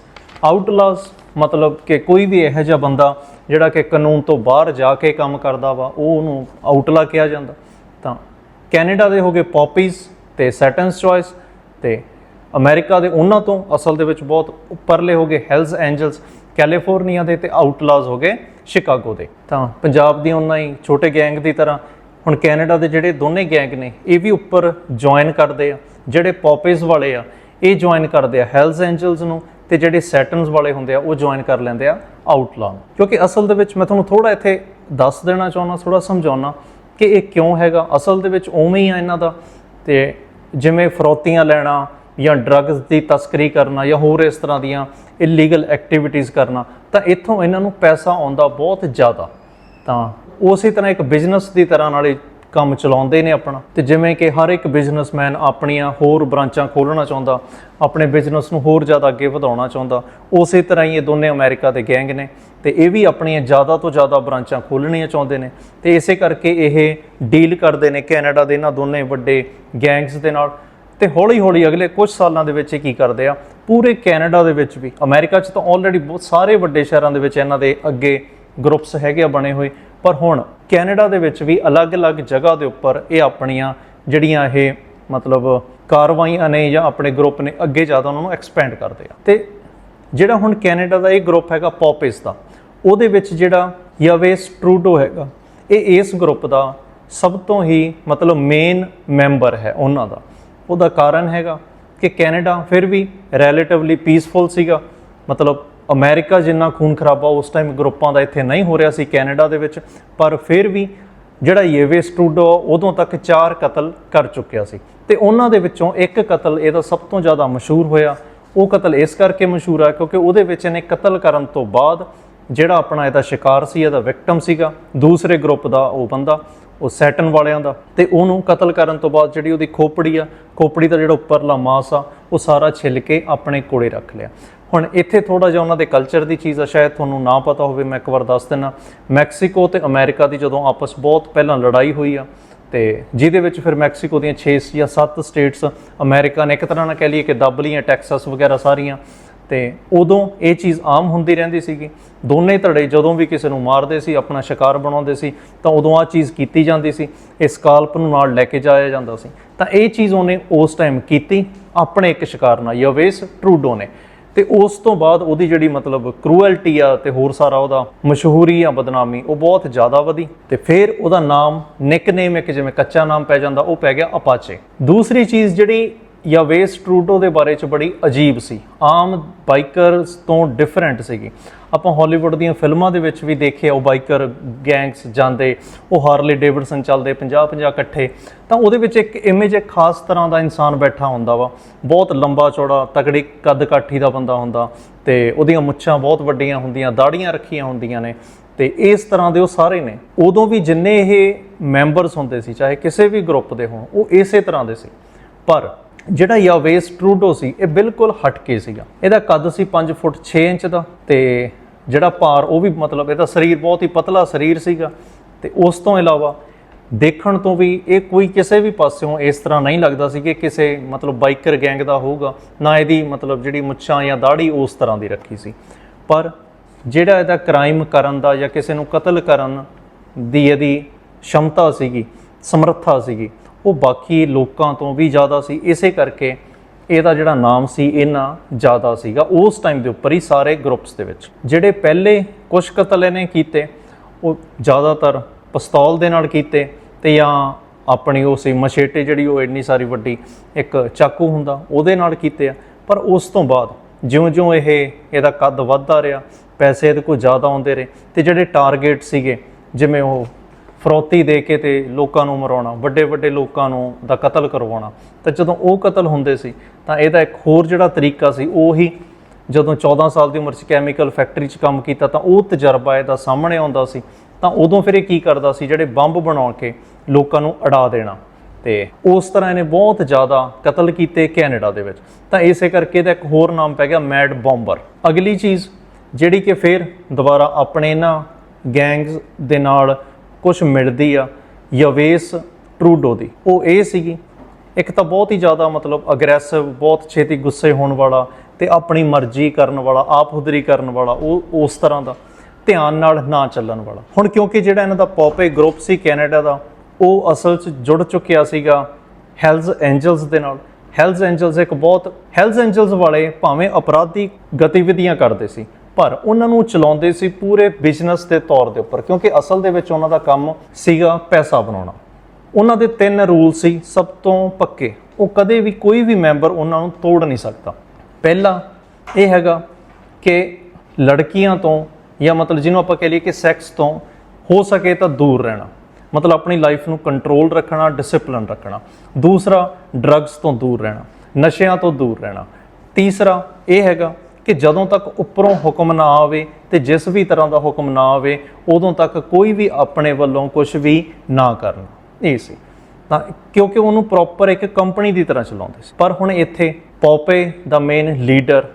ਆਊਟਲਾਜ਼ ਮਤਲਬ ਕਿ ਕੋਈ ਵੀ ਇਹੋ ਜਿਹਾ ਬੰਦਾ ਜਿਹੜਾ ਕਿ ਕਾਨੂੰਨ ਤੋਂ ਬਾਹਰ ਜਾ ਕੇ ਕੰਮ ਕਰਦਾ ਵਾ, ਉਹ ਉਹਨੂੰ ਆਊਟਲਾ ਕਿਹਾ ਜਾਂਦਾ। ਤਾਂ ਕੈਨੇਡਾ ਦੇ ਹੋਗੇ ਪੌਪੀਜ਼ ਤੇ ਸੈਟਨਸ ਚੋਇਸ ਤੇ ਅਮਰੀਕਾ ਦੇ ਉਹਨਾਂ ਤੋਂ ਅਸਲ ਦੇ ਵਿੱਚ ਬਹੁਤ ਉੱਪਰਲੇ ਹੋਗੇ ਹੈਲਸ ਐਂਜਲਸ ਕੈਲੀਫੋਰਨੀਆ ਦੇ ਤੇ ਆਊਟਲਾਜ਼ ਹੋਗੇ ਸ਼ਿਕਾਗੋ ਦੇ। ਤਾਂ ਪੰਜਾਬ ਦੀ ਉਹਨਾਂ ਹੀ ਛੋਟੇ ਗੈਂਗ ਦੀ ਤਰ੍ਹਾਂ ਹੁਣ ਕੈਨੇਡਾ ਦੇ ਜਿਹੜੇ ਦੋਨੇ ਗੈਂਗ ਨੇ, ਇਹ ਵੀ ਉੱਪਰ ਜੁਆਇਨ ਕਰਦੇ ਆ, ਜਿਹੜੇ ਪੌਪੀਜ਼ ਵਾਲੇ ਆ ਇਹ ਜੁਆਇਨ ਕਰਦੇ ਆ ਹੈਲਜ਼ ਐਂਜਲਸ ਨੂੰ ਤੇ ਜਿਹੜੇ ਸੈਟਨਸ ਵਾਲੇ ਹੁੰਦੇ ਆ, ਉਹ ਜੁਆਇਨ ਕਰ ਲੈਂਦੇ ਆ ਆਊਟਲਾ ਨੂੰ। ਕਿਉਂਕਿ ਅਸਲ ਦੇ ਵਿੱਚ ਮੈਂ ਤੁਹਾਨੂੰ ਥੋੜਾ ਇੱਥੇ ਦੱਸ ਦੇਣਾ ਚਾਹੁੰਦਾ ਥੋੜਾ ਸਮਝਾਉਣਾ ਕਿ ਇਹ ਕਿਉਂ ਹੈਗਾ। ਅਸਲ ਦੇ ਵਿੱਚ ਉਵੇਂ ਹੀ ਆ ਇਹਨਾਂ ਦਾ। ਤੇ ਜਿਵੇਂ ਫਰੋਤੀਆਂ ਲੈਣਾ ਜਾਂ ਡਰੱਗਸ ਦੀ ਤਸਕਰੀ ਕਰਨਾ ਜਾਂ ਹੋਰ ਇਸ ਤਰ੍ਹਾਂ ਦੀਆਂ ਇਲੀਗਲ ਐਕਟੀਵਿਟੀਜ਼ ਕਰਨਾ, ਤਾਂ ਇੱਥੋਂ ਇਹਨਾਂ ਨੂੰ ਪੈਸਾ ਆਉਂਦਾ ਬਹੁਤ ਜ਼ਿਆਦਾ। ਤਾਂ ਉਸੇ ਤਰ੍ਹਾਂ ਇੱਕ ਬਿਜ਼ਨਸ ਦੀ ਤਰ੍ਹਾਂ ਨਾਲੇ ਕੰਮ ਚਲਾਉਂਦੇ ਨੇ ਆਪਣਾ। ਤੇ ਜਿਵੇਂ ਕਿ ਹਰ ਇੱਕ ਬਿਜ਼ਨਸਮੈਨ ਆਪਣੀਆਂ ਹੋਰ ਬ੍ਰਾਂਚਾਂ ਖੋਲ੍ਹਣਾ ਚਾਹੁੰਦਾ, ਆਪਣੇ ਬਿਜ਼ਨਸ ਨੂੰ ਹੋਰ ਜ਼ਿਆਦਾ ਅੱਗੇ ਵਧਾਉਣਾ ਚਾਹੁੰਦਾ, ਉਸੇ ਤਰ੍ਹਾਂ ਹੀ ਇਹ ਦੋਨੇ ਅਮਰੀਕਾ ਦੇ ਗੈਂਗ ਨੇ। ਤੇ ਇਹ ਵੀ ਆਪਣੀਆਂ ਜ਼ਿਆਦਾ ਤੋਂ ਜ਼ਿਆਦਾ ਬ੍ਰਾਂਚਾਂ ਖੋਲ੍ਹਣੀਆਂ ਚਾਹੁੰਦੇ ਨੇ। ਤੇ ਇਸੇ ਕਰਕੇ ਇਹ ਡੀਲ ਕਰਦੇ ਨੇ ਕੈਨੇਡਾ ਦੇ ਇਹਨਾਂ ਦੋਨੇ ਵੱਡੇ ਗੈਂਗਸ ਦੇ ਨਾਲ। ਤੇ ਹੌਲੀ ਹੌਲੀ ਅਗਲੇ ਕੁਝ ਸਾਲਾਂ ਦੇ ਵਿੱਚ ਇਹ ਕੀ ਕਰਦੇ ਆ? ਪੂਰੇ ਕੈਨੇਡਾ ਦੇ ਵਿੱਚ ਵੀ, ਅਮਰੀਕਾ 'ਚ ਤਾਂ ਆਲਰੇਡੀ ਬਹੁਤ ਸਾਰੇ ਵੱਡੇ ਸ਼ਹਿਰਾਂ ਦੇ ਵਿੱਚ ਇਹਨਾਂ ਦੇ ਅੱਗੇ ਗਰੁੱਪਸ ਹੈਗੇ ਆ ਬਣੇ ਹੋਏ। ਪਰ ਹੁਣ ਕੈਨੇਡਾ ਦੇ ਵਿੱਚ ਵੀ ਅਲੱਗ-ਅਲੱਗ ਜਗ੍ਹਾ ਦੇ ਉੱਪਰ ਇਹ ਆਪਣੀਆਂ ਜਿਹੜੀਆਂ ਇਹ ਮਤਲਬ ਕਾਰਵਾਈਆਂ ਨੇ ਜਾਂ ਆਪਣੇ ਗਰੁੱਪ ਨੇ ਅੱਗੇ ਜ਼ਿਆਦਾ ਉਹਨਾਂ ਨੂੰ ਐਕਸਪੈਂਡ ਕਰਦੇ ਆ। ਤੇ ਜਿਹੜਾ ਹੁਣ ਕੈਨੇਡਾ ਦਾ ਇਹ ਗਰੁੱਪ ਹੈਗਾ ਪੌਪਿਸ ਦਾ, ਉਹਦੇ ਵਿੱਚ ਜਿਹੜਾ ਯਵੇਸ ਟਰੂਡੋ ਹੈਗਾ, ਇਹ ਇਸ ਗਰੁੱਪ ਦਾ ਸਭ ਤੋਂ ਹੀ ਮਤਲਬ ਮੇਨ ਮੈਂਬਰ ਹੈ ਉਹਨਾਂ ਦਾ। ਉਹਦਾ ਕਾਰਨ ਹੈਗਾ ਕਿ ਕੈਨੇਡਾ ਫਿਰ ਵੀ ਰਿਲੇਟਿਵਲੀ ਪੀਸਫੁਲ ਸੀਗਾ, ਮਤਲਬ ਅਮਰੀਕਾ ਜਿੰਨਾ ਖੂਨ ਖਰਾਬਾ ਉਸ ਟਾਈਮ ਗਰੁੱਪਾਂ ਦਾ ਇੱਥੇ ਨਹੀਂ ਹੋ ਰਿਹਾ ਸੀ, ਕੈਨੇਡਾ ਦੇ ਵਿੱਚ, ਪਰ ਫਿਰ ਵੀ ਜਿਹੜਾ ਯੇਵੇਸ ਟਰੂਡੋ ਉਦੋਂ ਤੱਕ ਚਾਰ ਕਤਲ ਕਰ ਚੁੱਕਿਆ ਸੀ। ਤੇ ਉਹਨਾਂ ਦੇ ਵਿੱਚੋਂ ਇੱਕ ਕਤਲ ਇਹਦਾ ਸਭ ਤੋਂ ਜ਼ਿਆਦਾ ਮਸ਼ਹੂਰ ਹੋਇਆ। ਉਹ ਕਤਲ ਇਸ ਕਰਕੇ ਮਸ਼ਹੂਰ ਆ ਕਿਉਂਕਿ ਉਹਦੇ ਵਿੱਚ ਇਹਨੇ ਕਤਲ ਕਰਨ ਤੋਂ ਬਾਅਦ ਜਿਹੜਾ ਆਪਣਾ ਇਹਦਾ ਸ਼ਿਕਾਰ ਸੀ, ਇਹਦਾ ਵਿਕਟਮ ਸੀਗਾ, ਦੂਸਰੇ ਗਰੁੱਪ ਦਾ ਉਹ ਬੰਦਾ, ਉਹ ਸੈਟਨ ਵਾਲਿਆਂ ਦਾ। ਤੇ ਉਹਨੂੰ ਕਤਲ ਕਰਨ ਤੋਂ ਬਾਅਦ ਜਿਹੜੀ ਉਹਦੀ ਖੋਪੜੀ ਆ, ਖੋਪੜੀ ਦਾ ਜਿਹੜਾ ਉੱਪਰਲਾ ਮਾਸ ਆ, ਉਹ ਸਾਰਾ ਛਿੱਲ ਕੇ ਆਪਣੇ ਕੋਲੇ ਰੱਖ ਲਿਆ। ਹੁਣ ਇੱਥੇ ਥੋੜਾ ਜਿਹਾ ਉਹਨਾਂ ਦੇ ਕਲਚਰ ਦੀ ਚੀਜ਼ ਆ, ਸ਼ਾਇਦ ਤੁਹਾਨੂੰ ਨਾ ਪਤਾ ਹੋਵੇ, ਮੈਂ ਇੱਕ ਵਾਰ ਦੱਸ ਦਿੰਨਾ ਮੈਕਸੀਕੋ ਤੇ ਅਮਰੀਕਾ ਦੀ ਜਦੋਂ ਆਪਸ ਬਹੁਤ ਪਹਿਲਾਂ ਲੜਾਈ ਹੋਈ ਆ, ਤੇ ਜਿਹਦੇ ਵਿੱਚ ਫਿਰ ਮੈਕਸੀਕੋ ਦੀਆਂ 6 ਜਾਂ 7 ਸਟੇਟਸ, ਅਮਰੀਕਾ ਨੇ ਇੱਕ ਤਰ੍ਹਾਂ ਨਾਲ ਕਹਿ ਲਈਏ ਕਿ ਦੱਬ ਲਈਆਂ, ਟੈਕਸਸ ਵਗੈਰਾ ਸਾਰੀਆਂ। ਤੇ ਉਦੋਂ ਇਹ ਚੀਜ਼ ਆਮ ਹੁੰਦੀ ਰਹਿੰਦੀ ਸੀਗੀ। ਦੋਨੇ ਧੜੇ ਜਦੋਂ ਵੀ ਕਿਸੇ ਨੂੰ ਮਾਰਦੇ ਸੀ, ਆਪਣਾ ਸ਼ਿਕਾਰ ਬਣਾਉਂਦੇ ਸੀ, ਤਾਂ ਉਦੋਂ ਆ ਚੀਜ਼ ਕੀਤੀ ਜਾਂਦੀ ਸੀ। ਇਸ ਕਾਲਪ ਨੂੰ ਨਾਲ ਲੈ ਕੇ ਜਾਇਆ ਜਾਂਦਾ ਸੀ। ਤਾਂ ਇਹ ਚੀਜ਼ ਉਹਨੇ ਉਸ ਟਾਈਮ ਕੀਤੀ, ਆਪਣੇ ਇੱਕ ਸ਼ਿਕਾਰ ਨਾਲ, ਯਵੇਸ ਟਰੂਡੋ ਨੇ। ਤੇ ਉਸ ਤੋਂ ਬਾਅਦ ਉਹਦੀ ਜਿਹੜੀ ਮਤਲਬ ਕਰੂਅਲਟੀ ਆ ਤੇ ਹੋਰ ਸਾਰਾ ਉਹਦਾ ਮਸ਼ਹੂਰੀ ਆ, ਬਦਨਾਮੀ, ਉਹ ਬਹੁਤ ਜ਼ਿਆਦਾ ਵਧੀ ਤੇ ਫਿਰ ਉਹਦਾ ਨਾਮ ਨਿਕਨੇਮ ਇੱਕ ਜਿਵੇਂ ਕੱਚਾ ਨਾਮ ਪੈ ਜਾਂਦਾ, ਉਹ ਪੈ ਗਿਆ ਅਪਾਚੇ ਦੂਸਰੀ ਚੀਜ਼ ਜਿਹੜੀ ਯਵੇਸ ਟਰੂਡੋ ਦੇ ਬਾਰੇ ਚ ਬੜੀ ਅਜੀਬ ਸੀ। ਆਮ ਬਾਈਕਰਸ ਤੋਂ ਡਿਫਰੈਂਟ ਸੀਗੀ। ਆਪਾਂ ਹਾਲੀਵੁੱਡ ਦੀਆਂ ਫਿਲਮਾਂ ਦੇ ਵਿੱਚ ਵੀ ਦੇਖਿਆ ਉਹ ਬਾਈਕਰ ਗੈਂਗਸ ਜਾਂਦੇ, ਉਹ ਹਾਰਲੇ ਡੇਵਿਡਸਨ ਚੱਲਦੇ 50 50 ਇਕੱਠੇ। ਤਾਂ ਉਹਦੇ ਵਿੱਚ ਇੱਕ ਇਮੇਜ ਇੱਕ ਖਾਸ ਤਰ੍ਹਾਂ ਦਾ ਇਨਸਾਨ ਬੈਠਾ ਹੁੰਦਾ ਵਾ। ਬਹੁਤ ਲੰਬਾ ਚੌੜਾ, ਤਕੜੀ ਕੱਦ ਕਾਠੀ ਦਾ ਬੰਦਾ ਹੁੰਦਾ ਤੇ ਉਹਦੀਆਂ ਮੁੱਛਾਂ ਬਹੁਤ ਵੱਡੀਆਂ ਹੁੰਦੀਆਂ ਦਾੜੀਆਂ ਰੱਖੀਆਂ ਹੁੰਦੀਆਂ ਨੇ ਤੇ ਇਸ ਤਰ੍ਹਾਂ ਦੇ ਉਹ ਸਾਰੇ ਨੇ। ਉਦੋਂ ਵੀ ਜਿੰਨੇ ਇਹ ਮੈਂਬਰਸ ਹੁੰਦੇ ਸੀ, ਚਾਹੇ ਕਿਸੇ ਵੀ ਗਰੁੱਪ ਦੇ ਹੋਣ, ਉਹ ਇਸੇ ਤਰ੍ਹਾਂ ਦੇ ਸੀ। ਪਰ ਜਿਹੜਾ ਯਾਵੇਸ ਟਰੂਡੋ ਸੀ, ਇਹ ਬਿਲਕੁਲ ਹਟਕੇ ਸੀਗਾ। ਇਹਦਾ ਕੱਦ ਸੀ 5 ਫੁੱਟ 6 ਇੰਚ ਦਾ ਤੇ ਜਿਹੜਾ ਭਾਰ, ਉਹ ਵੀ ਮਤਲਬ ਇਹਦਾ ਸਰੀਰ ਬਹੁਤ ਹੀ ਪਤਲਾ ਸਰੀਰ ਸੀਗਾ। ਤੇ ਉਸ ਤੋਂ ਇਲਾਵਾ ਦੇਖਣ ਤੋਂ ਵੀ ਇਹ ਕੋਈ ਕਿਸੇ ਵੀ ਪਾਸਿਓਂ ਇਸ ਤਰ੍ਹਾਂ ਨਹੀਂ ਲੱਗਦਾ ਸੀ ਕਿ ਕਿਸੇ ਮਤਲਬ ਬਾਈਕਰ ਗੈਂਗ ਦਾ ਹੋਊਗਾ, ਨਾ ਇਹਦੀ ਮਤਲਬ ਜਿਹੜੀ ਮੁੱਛਾਂ ਜਾਂ ਦਾੜੀ ਉਸ ਤਰ੍ਹਾਂ ਦੀ ਰੱਖੀ ਸੀ। ਪਰ ਜਿਹੜਾ ਇਹਦਾ ਕ੍ਰਾਈਮ ਕਰਨ ਦਾ ਜਾਂ ਕਿਸੇ ਨੂੰ ਕਤਲ ਕਰਨ ਦੀ ਇਹਦੀ ਸ਼ਮਤਾ ਸੀਗੀ, ਸਮਰੱਥਾ ਸੀਗੀ ਉਹ ਬਾਕੀ ਲੋਕਾਂ ਤੋਂ ਵੀ ਜ਼ਿਆਦਾ ਸੀ। ਇਸੇ ਕਰਕੇ ਇਹਦਾ ਜਿਹੜਾ ਨਾਮ ਸੀ, ਇੰਨਾ ਜ਼ਿਆਦਾ ਸੀਗਾ। ਉਸ ਟਾਈਮ ਦੇ ਉੱਪਰ ਹੀ ਸਾਰੇ ਗਰੁੱਪਸ ਦੇ ਵਿੱਚ ਜਿਹੜੇ ਪਹਿਲੇ ਕੁਝ ਕਤਲ ਇਹਨੇ ਕੀਤੇ, ਉਹ ਜ਼ਿਆਦਾਤਰ ਪਿਸਤੌਲ ਦੇ ਨਾਲ ਕੀਤੇ ਤੇ ਜਾਂ ਆਪਣੀ ਉਹ ਸੀ ਮਛੇਟੇ ਜਿਹੜੀ ਉਹ ਇੰਨੀ ਸਾਰੀ ਵੱਡੀ ਇੱਕ ਚਾਕੂ ਹੁੰਦਾ, ਉਹਦੇ ਨਾਲ ਕੀਤੇ ਆ। ਪਰ ਉਸ ਤੋਂ ਬਾਅਦ ਜਿਉਂ-ਜਿਉਂ ਇਹ, ਇਹਦਾ ਕੱਦ ਵੱਧਦਾ ਰਿਹਾ, ਪੈਸੇ ਇਹਦੇ ਕੋਲ ਜ਼ਿਆਦਾ ਆਉਂਦੇ ਰਹੇ ਤੇ ਜਿਹੜੇ ਟਾਰਗੇਟ ਸੀਗੇ, ਜਿਵੇਂ ਉਹ ਫਰੋਤੀ ਦੇ ਕੇ ਤੇ ਲੋਕਾਂ ਨੂੰ ਮਰਾਉਣਾ, ਵੱਡੇ ਵੱਡੇ ਲੋਕਾਂ ਨੂੰ ਦਾ ਕਤਲ ਕਰਵਾਉਣਾ। ਤਾਂ ਜਦੋਂ ਉਹ ਕਤਲ ਹੁੰਦੇ ਸੀ, ਤਾਂ ਇਹਦਾ ਇੱਕ ਹੋਰ ਜਿਹੜਾ ਤਰੀਕਾ ਸੀ, ਉਹੀ ਜਦੋਂ 14 ਸਾਲ ਦੀ ਉਮਰ 'ਚ ਕੈਮੀਕਲ ਫੈਕਟਰੀ 'ਚ ਕੰਮ ਕੀਤਾ, ਤਾਂ ਉਹ ਤਜਰਬਾ ਇਹਦਾ ਸਾਹਮਣੇ ਆਉਂਦਾ ਸੀ। ਤਾਂ ਉਦੋਂ ਫਿਰ ਇਹ ਕੀ ਕਰਦਾ ਸੀ, ਜਿਹੜੇ ਬੰਬ ਬਣਾ ਕੇ ਲੋਕਾਂ ਨੂੰ ਅੜਾ ਦੇਣਾ। ਤੇ ਉਸ ਤਰ੍ਹਾਂ ਇਹਨੇ ਬਹੁਤ ਜ਼ਿਆਦਾ ਕਤਲ ਕੀਤੇ ਕੈਨੇਡਾ ਦੇ ਵਿੱਚ। ਤਾਂ ਇਸੇ ਕਰਕੇ ਇਹਦਾ ਇੱਕ ਹੋਰ ਨਾਮ ਪੈ ਗਿਆ, ਮੈਡ ਬੰਬਰ। ਅਗਲੀ ਚੀਜ਼, ਜਿਹੜੀ ਕਿ ਫਿਰ ਦੁਬਾਰਾ ਆਪਣੇ ਇਹਨਾਂ ਗੈਂਗਸ ਦੇ ਨਾਲ ਕੁਝ ਮਿਲਦੀ ਆ, ਯਵੇਸ ਟਰੂਡੋ ਦੀ। ਉਹ ਇਹ ਸੀਗੀ, ਇੱਕ ਤਾਂ ਬਹੁਤ ਹੀ ਜ਼ਿਆਦਾ ਮਤਲਬ ਅਗਰੈਸਿਵ ਬਹੁਤ ਛੇਤੀ ਗੁੱਸੇ ਹੋਣ ਵਾਲਾ ਤੇ ਆਪਣੀ ਮਰਜ਼ੀ ਕਰਨ ਵਾਲਾ, ਆਪ ਹੁਦਰੀ ਕਰਨ ਵਾਲਾ, ਉਹ, ਉਸ ਤਰ੍ਹਾਂ ਦਾ ਧਿਆਨ ਨਾਲ ਨਾ ਚੱਲਣ ਵਾਲਾ। ਹੁਣ ਕਿਉਂਕਿ ਜਿਹੜਾ ਇਹਨਾਂ ਦਾ ਪੌਪੇ ਗਰੁੱਪ ਸੀ ਕੈਨੇਡਾ ਦਾ, ਉਹ ਅਸਲ 'ਚ ਜੁੜ ਚੁੱਕਿਆ ਸੀਗਾ ਹੈਲਜ਼ ਐਂਜਲਸ ਦੇ ਨਾਲ। ਹੈਲਜ਼ ਐਂਜਲਸ ਇੱਕ ਬਹੁਤ ਹੈਲਜ਼ ਐਂਜਲਸ ਵਾਲੇ ਭਾਵੇਂ ਅਪਰਾਧੀ ਗਤੀਵਿਧੀਆਂ ਕਰਦੇ ਸੀ ਪਰ ਉਹਨਾਂ ਨੂੰ ਚਲਾਉਂਦੇ ਸੀ ਪੂਰੇ ਬਿਜ਼ਨਸ ਦੇ ਤੌਰ ਦੇ ਉੱਪਰ, ਕਿਉਂਕਿ ਅਸਲ ਦੇ ਵਿੱਚ ਉਹਨਾਂ ਦਾ ਕੰਮ ਸੀਗਾ ਪੈਸਾ ਬਣਾਉਣਾ। ਉਹਨਾਂ ਦੇ ਤਿੰਨ ਰੂਲ ਸੀ, ਸਭ ਤੋਂ ਪੱਕੇ। ਉਹ ਕਦੇ ਵੀ ਕੋਈ ਵੀ ਮੈਂਬਰ ਉਹਨਾਂ ਨੂੰ ਤੋੜ ਨਹੀਂ ਸਕਦਾ। ਪਹਿਲਾ ਇਹ ਹੈਗਾ ਕਿ ਲੜਕੀਆਂ ਤੋਂ ਜਾਂ ਮਤਲਬ ਜਿਹਨੂੰ ਆਪਾਂ ਕਹ ਲਈਏ ਕਿ ਸੈਕਸ ਤੋਂ ਹੋ ਸਕੇ ਤਾਂ ਦੂਰ ਰਹਿਣਾ। ਮਤਲਬ ਆਪਣੀ ਲਾਈਫ ਨੂੰ ਕੰਟਰੋਲ ਰੱਖਣਾ ਡਿਸਪਲਿਨ ਰੱਖਣਾ। ਦੂਸਰਾ ਡਰੱਗਸ ਤੋਂ ਦੂਰ ਰਹਿਣਾ, ਨਸ਼ਿਆਂ ਤੋਂ ਦੂਰ ਰਹਿਣਾ। ਤੀਸਰਾ, ਇਹ ਹੈਗਾ ਕਿ ਜਦੋਂ ਤੱਕ ਉੱਪਰੋਂ ਹੁਕਮ ਨਾ ਆਵੇ ਤੇ ਜਿਸ ਵੀ ਤਰ੍ਹਾਂ ਦਾ ਹੁਕਮ ਨਾ ਆਵੇ, ਉਦੋਂ ਤੱਕ ਕੋਈ ਵੀ ਆਪਣੇ ਵੱਲੋਂ ਕੁਝ ਵੀ ਨਾ ਕਰਨ। ਇਹ ਸੀ। ਤਾਂ ਕਿਉਂਕਿ ਉਹਨੂੰ ਪ੍ਰੋਪਰ ਇੱਕ ਕੰਪਨੀ ਦੀ ਤਰ੍ਹਾਂ ਚਲਾਉਂਦੇ ਸੀ। ਪਰ ਹੁਣ ਇੱਥੇ ਪੋਪੇ ਦਾ ਮੇਨ ਲੀਡਰ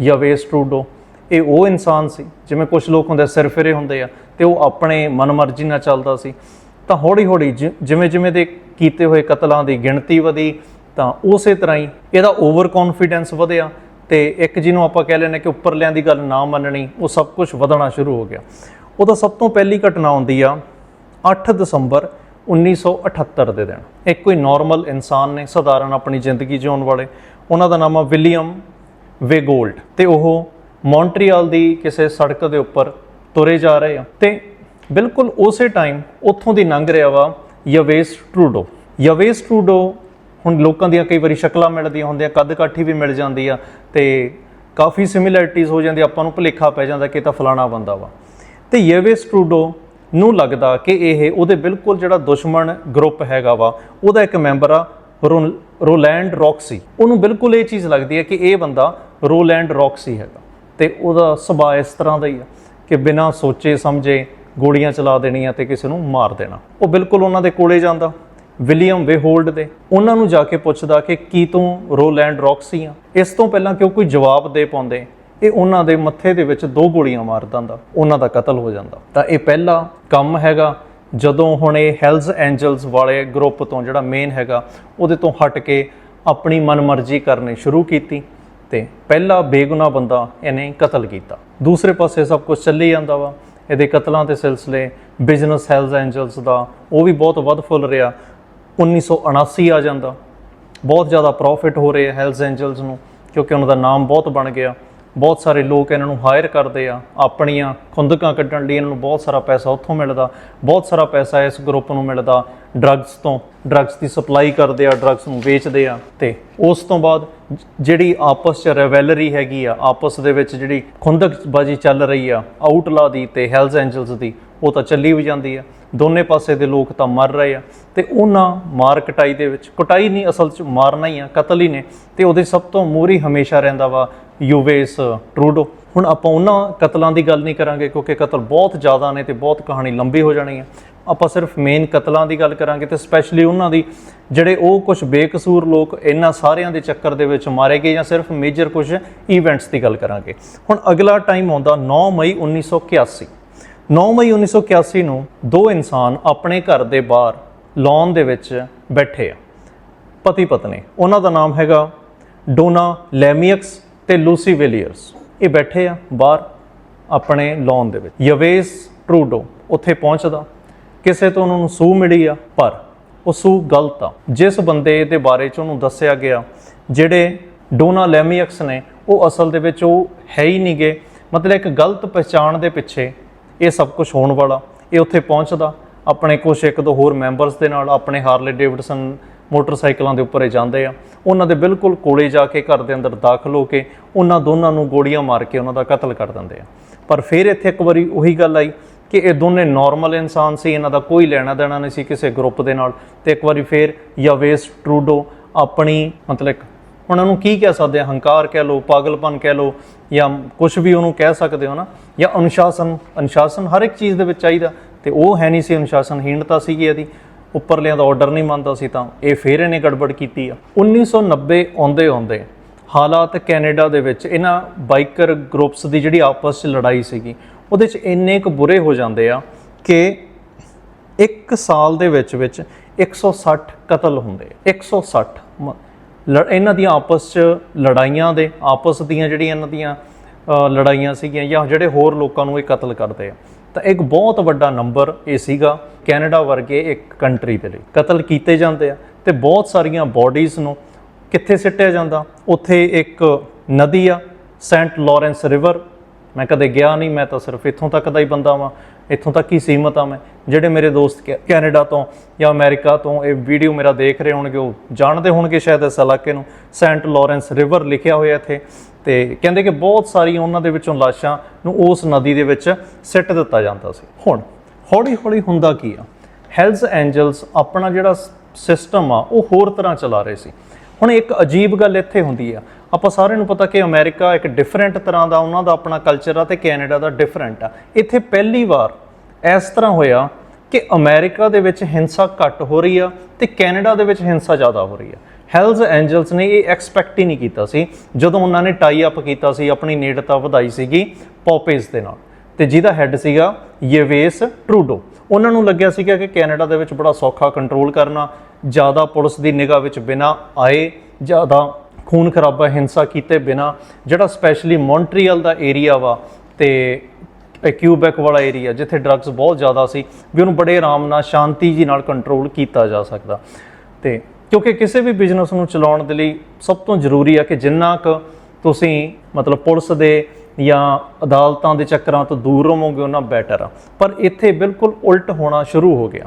ਯਵੇਸ ਟਰੂਡੋ ਇਹ ਉਹ ਇਨਸਾਨ ਸੀ, ਜਿਵੇਂ ਕੁਝ ਲੋਕ ਹੁੰਦੇ ਸਿਰਫਿਰੇ ਹੁੰਦੇ ਆ, ਤੇ ਉਹ ਆਪਣੇ ਮਨਮਰਜ਼ੀ ਨਾਲ ਚੱਲਦਾ ਸੀ। ਤਾਂ ਹੌਲੀ ਹੌਲੀ ਜਿ- ਜਿਵੇਂ ਜਿਵੇਂ ਦੇ ਕੀਤੇ ਹੋਏ ਕਤਲਾਂ ਦੀ ਗਿਣਤੀ ਵਧੀ, ਤਾਂ ਉਸੇ ਤਰ੍ਹਾਂ ਹੀ ਇਹਦਾ ਓਵਰ ਕੌਨਫੀਡੈਂਸ ਵਧਿਆ ਤੇ ਇੱਕ ਜਿਹਨੂੰ ਆਪਾਂ ਕਹਿ ਲੈਂਦੇ ਕਿ ਉੱਪਰਲਿਆਂ ਦੀ ਗੱਲ ਨਾ ਮੰਨਣੀ, ਉਹ ਸਭ ਕੁਝ ਵਧਣਾ ਸ਼ੁਰੂ ਹੋ ਗਿਆ। ਉਹਦਾ ਸਭ ਤੋਂ ਪਹਿਲੀ ਘਟਨਾ ਆਉਂਦੀ ਆ 8 ਦਸੰਬਰ 1978 ਦੇ ਦਿਨ। ਇੱਕ ਕੋਈ ਨਾਰਮਲ ਇਨਸਾਨ ਨੇ, ਸਧਾਰਨ ਆਪਣੀ ਜ਼ਿੰਦਗੀ ਜਿਉਣ ਵਾਲੇ। ਉਹਨਾਂ ਦਾ ਨਾਮ ਆ ਵਿਲੀਅਮ ਵੇਗੋਲਡ ਤੇ ਉਹ ਮੌਂਟਰੀਅਲ ਦੀ ਕਿਸੇ ਸੜਕ ਦੇ ਉੱਪਰ ਤੁਰੇ ਜਾ ਰਹੇ ਆ। ਤੇ ਬਿਲਕੁਲ ਉਸੇ ਟਾਈਮ ਉੱਥੋਂ ਦੀ ਲੰਘ ਰਿਹਾ ਵਾ ਯਵੇਸ ਟਰੂਡੋ। ਯਵੇਸ ਟਰੂਡੋ ਹੁਣ ਲੋਕਾਂ ਦੀਆਂ ਕਈ ਵਾਰੀ ਸ਼ਕਲਾਂ ਮਿਲਦੀਆਂ ਹੁੰਦੀਆਂ, ਕੱਦ ਕਾਠੀ ਵੀ ਮਿਲ ਜਾਂਦੀ ਆ ਤੇ ਕਾਫੀ ਸਿਮਿਲੈਰਿਟੀਜ਼ ਹੋ ਜਾਂਦੀ ਆਪਾਂ ਨੂੰ ਭੁਲੇਖਾ ਪੈ ਜਾਂਦਾ ਕਿ ਇਹ ਤਾਂ ਫਲਾਣਾ ਬੰਦਾ ਵਾ। ਤੇ ਯੇਵੇਸ ਟਰੂਡੋ ਨੂੰ ਲੱਗਦਾ ਕਿ ਇਹ ਉਹਦੇ ਬਿਲਕੁਲ ਜਿਹੜਾ ਦੁਸ਼ਮਣ ਗਰੁੱਪ ਹੈਗਾ ਵਾ, ਉਹਦਾ ਇੱਕ ਮੈਂਬਰ ਆ, ਰੋ- ਰੋਲੈਂਡ ਰੌਕਸੀ। ਉਹਨੂੰ ਬਿਲਕੁਲ ਇਹ ਚੀਜ਼ ਲੱਗਦੀ ਹੈ ਕਿ ਇਹ ਬੰਦਾ ਰੋਲੈਂਡ ਰੌਕਸੀ ਹੈਗਾ। ਤੇ ਉਹਦਾ ਸੁਭਾਅ ਇਸ ਤਰ੍ਹਾਂ ਦਾ ਹੀ ਆ ਕਿ ਬਿਨਾਂ ਸੋਚੇ ਸਮਝੇ ਗੋਲੀਆਂ ਚਲਾ ਦੇਣੀਆਂ ਤੇ ਕਿਸੇ ਨੂੰ ਮਾਰ ਦੇਣਾ। ਉਹ ਬਿਲਕੁਲ ਉਹਨਾਂ ਦੇ ਕੋਲੇ ਜਾਂਦਾ। ਵਿਲੀਅਮ ਵੇਹੋਲਡ ਦੇ। ਉਹਨਾਂ ਨੂੰ ਜਾ ਕੇ ਪੁੱਛਦਾ ਕਿ ਕੀ ਤੂੰ ਰੋਲੈਂਡ ਰੌਕਸੀ ਆ? ਇਸ ਤੋਂ ਪਹਿਲਾਂ ਕਿ ਉਹ ਕੋਈ ਜਵਾਬ ਦੇ ਪਾਉਂਦੇ? ਇਹ ਉਹਨਾਂ ਦੇ ਮੱਥੇ ਦੇ ਵਿੱਚ ਦੋ ਗੋਲੀਆਂ ਮਾਰ ਦਿੰਦਾ। ਉਹਨਾਂ ਦਾ ਕਤਲ ਹੋ ਜਾਂਦਾ। ਤਾਂ ਇਹ ਪਹਿਲਾ ਕੰਮ ਹੈਗਾ, ਜਦੋਂ ਹੁਣ ਇਹ ਹੈਲਜ਼ ਐਂਜਲਸ ਵਾਲੇ ਗਰੁੱਪ ਤੋਂ ਜਿਹੜਾ ਮੇਨ ਹੈਗਾ, ਉਹਦੇ ਤੋਂ ਹਟ ਕੇ ਆਪਣੀ ਮਨਮਰਜ਼ੀ ਕਰਨੀ ਸ਼ੁਰੂ ਕੀਤੀ ਤੇ ਪਹਿਲਾ ਬੇਗੁਨਾਹ ਬੰਦਾ ਇਹਨੇ ਕਤਲ ਕੀਤਾ। ਦੂਸਰੇ ਪਾਸੇ ਸਭ ਕੁਝ ਚੱਲੀ ਜਾਂਦਾ ਵਾ। ਇਹਦੇ ਕਤਲਾਂ ਦੇ ਸਿਲਸਿਲੇ ਬਿਜ਼ਨਸ ਹੈਲਜ਼ ਐਂਜਲਸ ਦਾ, ਉਹ ਵੀ ਬਹੁਤ ਵੱਧ ਫੁੱਲ ਰਿਹਾ। 1979 ਆ ਜਾਂਦਾ। ਬਹੁਤ ਜ਼ਿਆਦਾ ਪ੍ਰੋਫਿਟ ਹੋ ਰਹੇ ਹੈਲਸ ਐਂਜਲਸ ਨੂੰ, ਕਿਉਂਕਿ ਉਹਨਾਂ ਦਾ ਨਾਮ ਬਹੁਤ ਬਣ ਗਿਆ। ਬਹੁਤ ਸਾਰੇ ਲੋਕ ਇਹਨਾਂ ਨੂੰ ਹਾਇਰ ਕਰਦੇ ਆ, ਆਪਣੀਆਂ ਖੁੰਦਕਾਂ ਕੱਢਣ ਲਈ ਇਹਨਾਂ ਨੂੰ ਬਹੁਤ ਸਾਰਾ ਪੈਸਾ ਉੱਥੋਂ ਮਿਲਦਾ। ਬਹੁਤ ਸਾਰਾ ਪੈਸਾ ਇਸ ਗਰੁੱਪ ਨੂੰ ਮਿਲਦਾ। ਡਰੱਗਸ ਤੋਂ ਡਰੱਗਸ ਦੀ ਸਪਲਾਈ ਕਰਦੇ ਆ ਡਰੱਗਸ ਨੂੰ ਵੇਚਦੇ ਆ। ਤੇ ਉਸ ਤੋਂ ਬਾਅਦ ਜਿਹੜੀ ਆਪਸ ਚ ਰੈਵੈਲਰੀ ਹੈਗੀ ਆ, ਆਪਸ ਦੇ ਵਿੱਚ ਜਿਹੜੀ ਖੁੰਦਕਬਾਜੀ ਚੱਲ ਰਹੀ ਆ ਆਊਟਲਾ ਦੀ ਤੇ ਹੈਲਸ ਐਂਜਲਸ ਦੀ, ਉਹ ਤਾਂ ਚੱਲੀ ਵੀ ਜਾਂਦੀ ਆ। ਦੋਨੇ ਪਾਸੇ ਦੇ ਲੋਕ ਤਾਂ ਮਰ ਰਹੇ ਆ ਤੇ ਉਹਨਾਂ ਮਾਰ ਕਟਾਈ ਦੇ ਵਿੱਚ ਕਟਾਈ ਨਹੀਂ, ਅਸਲ ਚ ਮਾਰਨਾ ਹੀ ਆ, ਕਤਲ ਹੀ ਨੇ ਤੇ ਉਹਦੇ ਸਭ ਤੋਂ ਮੂਹਰੀ ਹਮੇਸ਼ਾ ਰਹਿੰਦਾ ਵਾ ਯੂਵੇਸ ਟਰੂਡੋ। ਹੁਣ ਆਪਾਂ ਉਹਨਾਂ ਕਤਲਾਂ ਦੀ ਗੱਲ ਨਹੀਂ ਕਰਾਂਗੇ ਕਿਉਂਕਿ ਕਤਲ ਬਹੁਤ ਜ਼ਿਆਦਾ ਨੇ ਤੇ ਬਹੁਤ ਕਹਾਣੀ ਲੰਬੀ ਹੋ ਜਾਣੀ ਹੈ ਆਪਾਂ ਸਿਰਫ ਮੇਨ ਕਤਲਾਂ ਦੀ ਗੱਲ ਕਰਾਂਗੇ ਤੇ ਸਪੈਸ਼ਲੀ ਉਹਨਾਂ ਦੀ, ਜਿਹੜੇ ਉਹ ਕੁਝ ਬੇਕਸੂਰ ਲੋਕ ਇਹਨਾਂ ਸਾਰਿਆਂ ਦੇ ਚੱਕਰ ਦੇ ਵਿੱਚ ਮਾਰੇ ਗਏ ਜਾਂ ਸਿਰਫ ਮੇਜਰ ਕੁਝ ਇਵੈਂਟਸ ਦੀ ਗੱਲ ਕਰਾਂਗੇ। ਹੁਣ ਅਗਲਾ ਟਾਈਮ ਆਉਂਦਾ 9 ਮਈ 1981 9 ਮਈ 1981 ਨੂੰ ਦੋ ਇਨਸਾਨ ਆਪਣੇ ਘਰ ਦੇ ਬਾਹਰ ਲੌਨ ਦੇ ਵਿੱਚ ਬੈਠੇ ਆ। ਪਤੀ ਪਤਨੀ, ਉਹਨਾਂ ਦਾ ਨਾਮ ਹੈਗਾ ਡੋਨਾ ਲੈਮੀਅਕਸ ਤੇ ਲੂਸੀ ਵਿਲੀਅਰਸ। ਇਹ ਬੈਠੇ ਆ ਬਾਹਰ ਆਪਣੇ ਲੌਨ ਦੇ ਵਿੱਚ। ਯਵੇਸ ਟਰੂਡੋ ਉੱਥੇ ਪਹੁੰਚਦਾ। ਕਿਸੇ ਤੋਂ ਉਹਨਾਂ ਨੂੰ ਸੂਹ ਮਿਲੀ ਆ, ਪਰ ਉਹ ਸੂਹ ਗਲਤ ਆ। ਜਿਸ ਬੰਦੇ ਦੇ ਬਾਰੇ ਚ ਉਹਨੂੰ ਦੱਸਿਆ ਗਿਆ, ਜਿਹੜੇ ਡੋਨਾ ਲੈਮੀਅਕਸ ਨੇ, ਉਹ ਅਸਲ ਦੇ ਵਿੱਚ ਉਹ ਹੈ ਹੀ ਨਹੀਂਗੇ ਮਤਲਬ ਇੱਕ ਗਲਤ ਪਛਾਣ ਦੇ ਪਿੱਛੇ ਇਹ ਸਭ ਕੁਝ ਹੋਣ ਵਾਲਾ, ਇਹ ਉੱਥੇ ਪਹੁੰਚਦਾ। ਆਪਣੇ ਕੁਝ ਇੱਕ ਦੋ ਹੋਰ ਮੈਂਬਰਸ ਦੇ ਨਾਲ, ਆਪਣੇ ਹਾਰਲੇ ਡੇਵਿਡਸਨ ਮੋਟਰਸਾਈਕਲਾਂ ਦੇ ਉੱਪਰ ਜਾਂਦੇ ਆ। ਉਹਨਾਂ ਦੇ ਬਿਲਕੁਲ ਕੋਲੇ ਜਾ ਕੇ, ਘਰ ਦੇ ਅੰਦਰ ਦਾਖਲ ਹੋ ਕੇ, ਉਹਨਾਂ ਦੋਨਾਂ ਨੂੰ ਗੋਲੀਆਂ ਮਾਰ ਕੇ ਉਹਨਾਂ ਦਾ ਕਤਲ ਕਰ ਦਿੰਦੇ ਆ। ਪਰ ਫਿਰ ਇੱਥੇ ਇੱਕ ਵਾਰੀ ਉਹੀ ਗੱਲ ਆਈ ਕਿ ਇਹ ਦੋਨੇ ਨਾਰਮਲ ਇਨਸਾਨ ਸੀ, ਇਹਨਾਂ ਦਾ ਕੋਈ ਲੈਣਾ ਦੇਣਾ ਨਹੀਂ ਸੀ ਕਿਸੇ ਗਰੁੱਪ ਦੇ ਨਾਲ। ਤੇ ਇੱਕ ਵਾਰੀ ਫਿਰ ਯਾਵੇਸ ਟਰੂਡੋ ਆਪਣੀ, ਮਤਲਬ ਉਹਨਾਂ ਨੂੰ ਕੀ ਕਹਿ ਸਕਦੇ ਆ? ਹੰਕਾਰ ਕਹਿ ਲਓ, ਪਾਗਲਪਨ ਕਹਿ ਲਓ ਜਾਂ ਕੁਝ ਵੀ ਉਹਨੂੰ ਕਹਿ ਸਕਦੇ ਹੋ ਨਾ, ਜਾਂ ਅਨੁਸ਼ਾਸਨ ਅਨੁਸ਼ਾਸਨ ਹਰ ਇੱਕ ਚੀਜ਼ ਦੇ ਵਿੱਚ ਚਾਹੀਦਾ, ਤੇ ਉਹ ਹੈ ਨਹੀਂ ਸੀ ਅਨੁਸ਼ਾਸਨਹੀਣਤਾ ਸੀਗੀ ਇਹਦੀ ਉੱਪਰਲਿਆਂ ਦਾ ਆਰਡਰ ਨਹੀਂ ਮੰਨਦਾ ਸੀ ਤਾਂ ਇਹ ਫੇਰ ਇਹਨੇ ਗੜਬੜ ਕੀਤੀ ਆ 1990 ਆਉਂਦੇ ਆਉਂਦੇ ਹਾਲਾਤ ਕੈਨੇਡਾ ਦੇ ਵਿੱਚ ਇਹਨਾਂ ਬਾਈਕਰ ਗਰੁੱਪਸ ਦੀ ਜਿਹੜੀ ਆਪਸ 'ਚ ਲੜਾਈ ਸੀਗੀ, ਉਹਦੇ 'ਚ ਇੰਨੇ ਕੁ ਬੁਰੇ ਹੋ ਜਾਂਦੇ ਆ ਕਿ ਇੱਕ ਸਾਲ ਦੇ ਵਿੱਚ ਵਿੱਚ 160 ਕਤਲ ਹੁੰਦੇ ਆ। 160 ਮ- ਇਹਨਾਂ ਦੀਆਂ ਆਪਸ 'ਚ ਲੜਾਈਆਂ ਦੇ, ਆਪਸ ਦੀਆਂ ਜਿਹੜੀਆਂ ਇਹਨਾਂ ਦੀਆਂ ਲੜਾਈਆਂ ਸੀਗੀਆਂ ਜਾਂ ਜਿਹੜੇ ਹੋਰ ਲੋਕਾਂ ਨੂੰ ਇਹ ਕਤਲ ਕਰਦੇ ਆ। ਤਾਂ ਇੱਕ ਬਹੁਤ ਵੱਡਾ ਨੰਬਰ ਇਹ ਸੀਗਾ ਕੈਨੇਡਾ ਵਰਗੇ ਇੱਕ ਕੰਟਰੀ ਦੇ ਲਈ। ਕਤਲ ਕੀਤੇ ਜਾਂਦੇ ਆ ਤੇ ਬਹੁਤ ਸਾਰੀਆਂ ਬਾਡੀਜ਼ ਨੂੰ ਕਿੱਥੇ ਸਿੱਟਿਆ ਜਾਂਦਾ? ਉੱਥੇ ਇੱਕ ਨਦੀ ਆ, ਸੈਂਟ ਲਾਰੈਂਸ ਰਿਵਰ। ਮੈਂ ਕਦੇ ਗਿਆ ਨਹੀਂ, ਮੈਂ ਤਾਂ ਸਿਰਫ ਇੱਥੋਂ ਤੱਕ ਦਾ ਹੀ ਬੰਦਾ ਵਾਂ। ਇੱਥੋਂ ਤੱਕ ਹੀ ਸੀਮਤ ਆ ਮੈਂ। ਜਿਹੜੇ ਮੇਰੇ ਦੋਸਤ ਕੈ- ਕੈਨੇਡਾ ਤੋਂ ਜਾਂ ਅਮਰੀਕਾ ਤੋਂ ਇਹ ਵੀਡੀਓ ਮੇਰਾ ਦੇਖ ਰਹੇ ਹੋਣਗੇ, ਉਹ ਜਾਣਦੇ ਹੋਣਗੇ ਸ਼ਾਇਦ ਇਸ ਇਲਾਕੇ ਨੂੰ। ਸੈਂਟ ਲਾਰੈਂਸ ਰਿਵਰ ਲਿਖਿਆ ਹੋਇਆ ਇੱਥੇ ਤੇ ਕਹਿੰਦੇ ਕਿ ਬਹੁਤ ਸਾਰੀਆਂ ਉਹਨਾਂ ਦੇ ਵਿੱਚੋਂ ਲਾਸ਼ਾਂ ਨੂੰ ਉਸ ਨਦੀ ਦੇ ਵਿੱਚ ਸਿੱਟ ਦਿੱਤਾ ਜਾਂਦਾ ਸੀ। ਹੁਣ ਹੌਲੀ ਹੌਲੀ ਹੁੰਦਾ ਕੀ ਆ? ਹੈਲਜ਼ ਐਂਜਲਸ ਆਪਣਾ ਜਿਹੜਾ ਸਿਸਟਮ ਆ, ਉਹ ਹੋਰ ਤਰ੍ਹਾਂ ਚਲਾ ਰਹੇ ਸੀ। ਹੁਣ ਇੱਕ ਅਜੀਬ ਗੱਲ ਇੱਥੇ ਹੁੰਦੀ ਆ। ਆਪਾਂ ਸਾਰਿਆਂ ਨੂੰ ਪਤਾ ਕਿ ਅਮਰੀਕਾ ਇੱਕ ਡਿਫਰੈਂਟ ਤਰ੍ਹਾਂ ਦਾ, ਉਹਨਾਂ ਦਾ ਆਪਣਾ ਕਲਚਰ ਆ ਤੇ ਕੈਨੇਡਾ ਦਾ ਡਿਫਰੈਂਟ ਆ। ਇੱਥੇ ਪਹਿਲੀ ਵਾਰ ਇਸ ਤਰ੍ਹਾਂ ਹੋਇਆ ਕਿ ਅਮਰੀਕਾ ਦੇ ਵਿੱਚ ਹਿੰਸਾ ਘੱਟ ਹੋ ਰਹੀ ਆ ਤੇ ਕੈਨੇਡਾ ਦੇ ਵਿੱਚ ਹਿੰਸਾ ਜ਼ਿਆਦਾ ਹੋ ਰਹੀ ਆ। ਹੈਲਜ਼ ਐਂਜਲਸ ਨੇ ਇਹ ਐਕਸਪੈਕਟ ਹੀ ਨਹੀਂ ਕੀਤਾ ਸੀ। ਜਦੋਂ ਉਹਨਾਂ ਨੇ ਟਾਈ ਅਪ ਕੀਤਾ ਸੀ, ਆਪਣੀ ਨੇੜਤਾ ਵਧਾਈ ਸੀਗੀ ਪੌਪੇਸ ਦੇ ਨਾਲ। ਤੇ ਜਿਹਦਾ ਹੈੱਡ ਸੀਗਾ ਯੇਵੇਸ ਟਰੂਡੋ ਉਹਨਾਂ ਨੂੰ ਲੱਗਿਆ ਸੀਗਾ ਕਿ ਕੈਨੇਡਾ ਦੇ ਵਿੱਚ ਬੜਾ ਸੌਖਾ ਕੰਟਰੋਲ ਕਰਨਾ, ਜ਼ਿਆਦਾ ਪੁਲਿਸ ਦੀ ਨਿਗਾਹ ਵਿੱਚ ਬਿਨਾ ਆਏ, ਜ਼ਿਆਦਾ ਖੂਨ ਖਰਾਬਾ ਹਿੰਸਾ ਕੀਤੇ ਬਿਨਾ, ਜਿਹੜਾ ਸਪੈਸ਼ਲੀ ਮੌਂਟਰੀਅਲ ਦਾ ਏਰੀਆ ਵਾ ਤੇ ਕਿਊਬੈਕ ਵਾਲਾ ਏਰੀਆ ਜਿੱਥੇ ਡਰੱਗਸ ਬਹੁਤ ਜ਼ਿਆਦਾ ਸੀ, ਵੀ ਉਹਨੂੰ ਬੜੇ ਆਰਾਮ ਨਾਲ, ਸ਼ਾਂਤੀ ਜੀ ਨਾਲ ਕੰਟਰੋਲ ਕੀਤਾ ਜਾ ਸਕਦਾ। ਤੇ ਕਿਉਂਕਿ ਕਿਸੇ ਵੀ ਬਿਜ਼ਨਸ ਨੂੰ ਚਲਾਉਣ ਦੇ ਲਈ ਸਭ ਤੋਂ ਜ਼ਰੂਰੀ ਆ ਕਿ ਜਿੰਨਾ ਕੁ ਤੁਸੀਂ ਮਤਲਬ ਪੁਲਿਸ ਦੇ ਜਾਂ ਅਦਾਲਤਾਂ ਦੇ ਚੱਕਰਾਂ ਤੋਂ ਦੂਰ ਰਹੋਗੇ, ਉਹਨਾਂ ਬੈਟਰ ਆ। ਪਰ ਇੱਥੇ ਬਿਲਕੁਲ ਉਲਟ ਹੋਣਾ ਸ਼ੁਰੂ ਹੋ ਗਿਆ।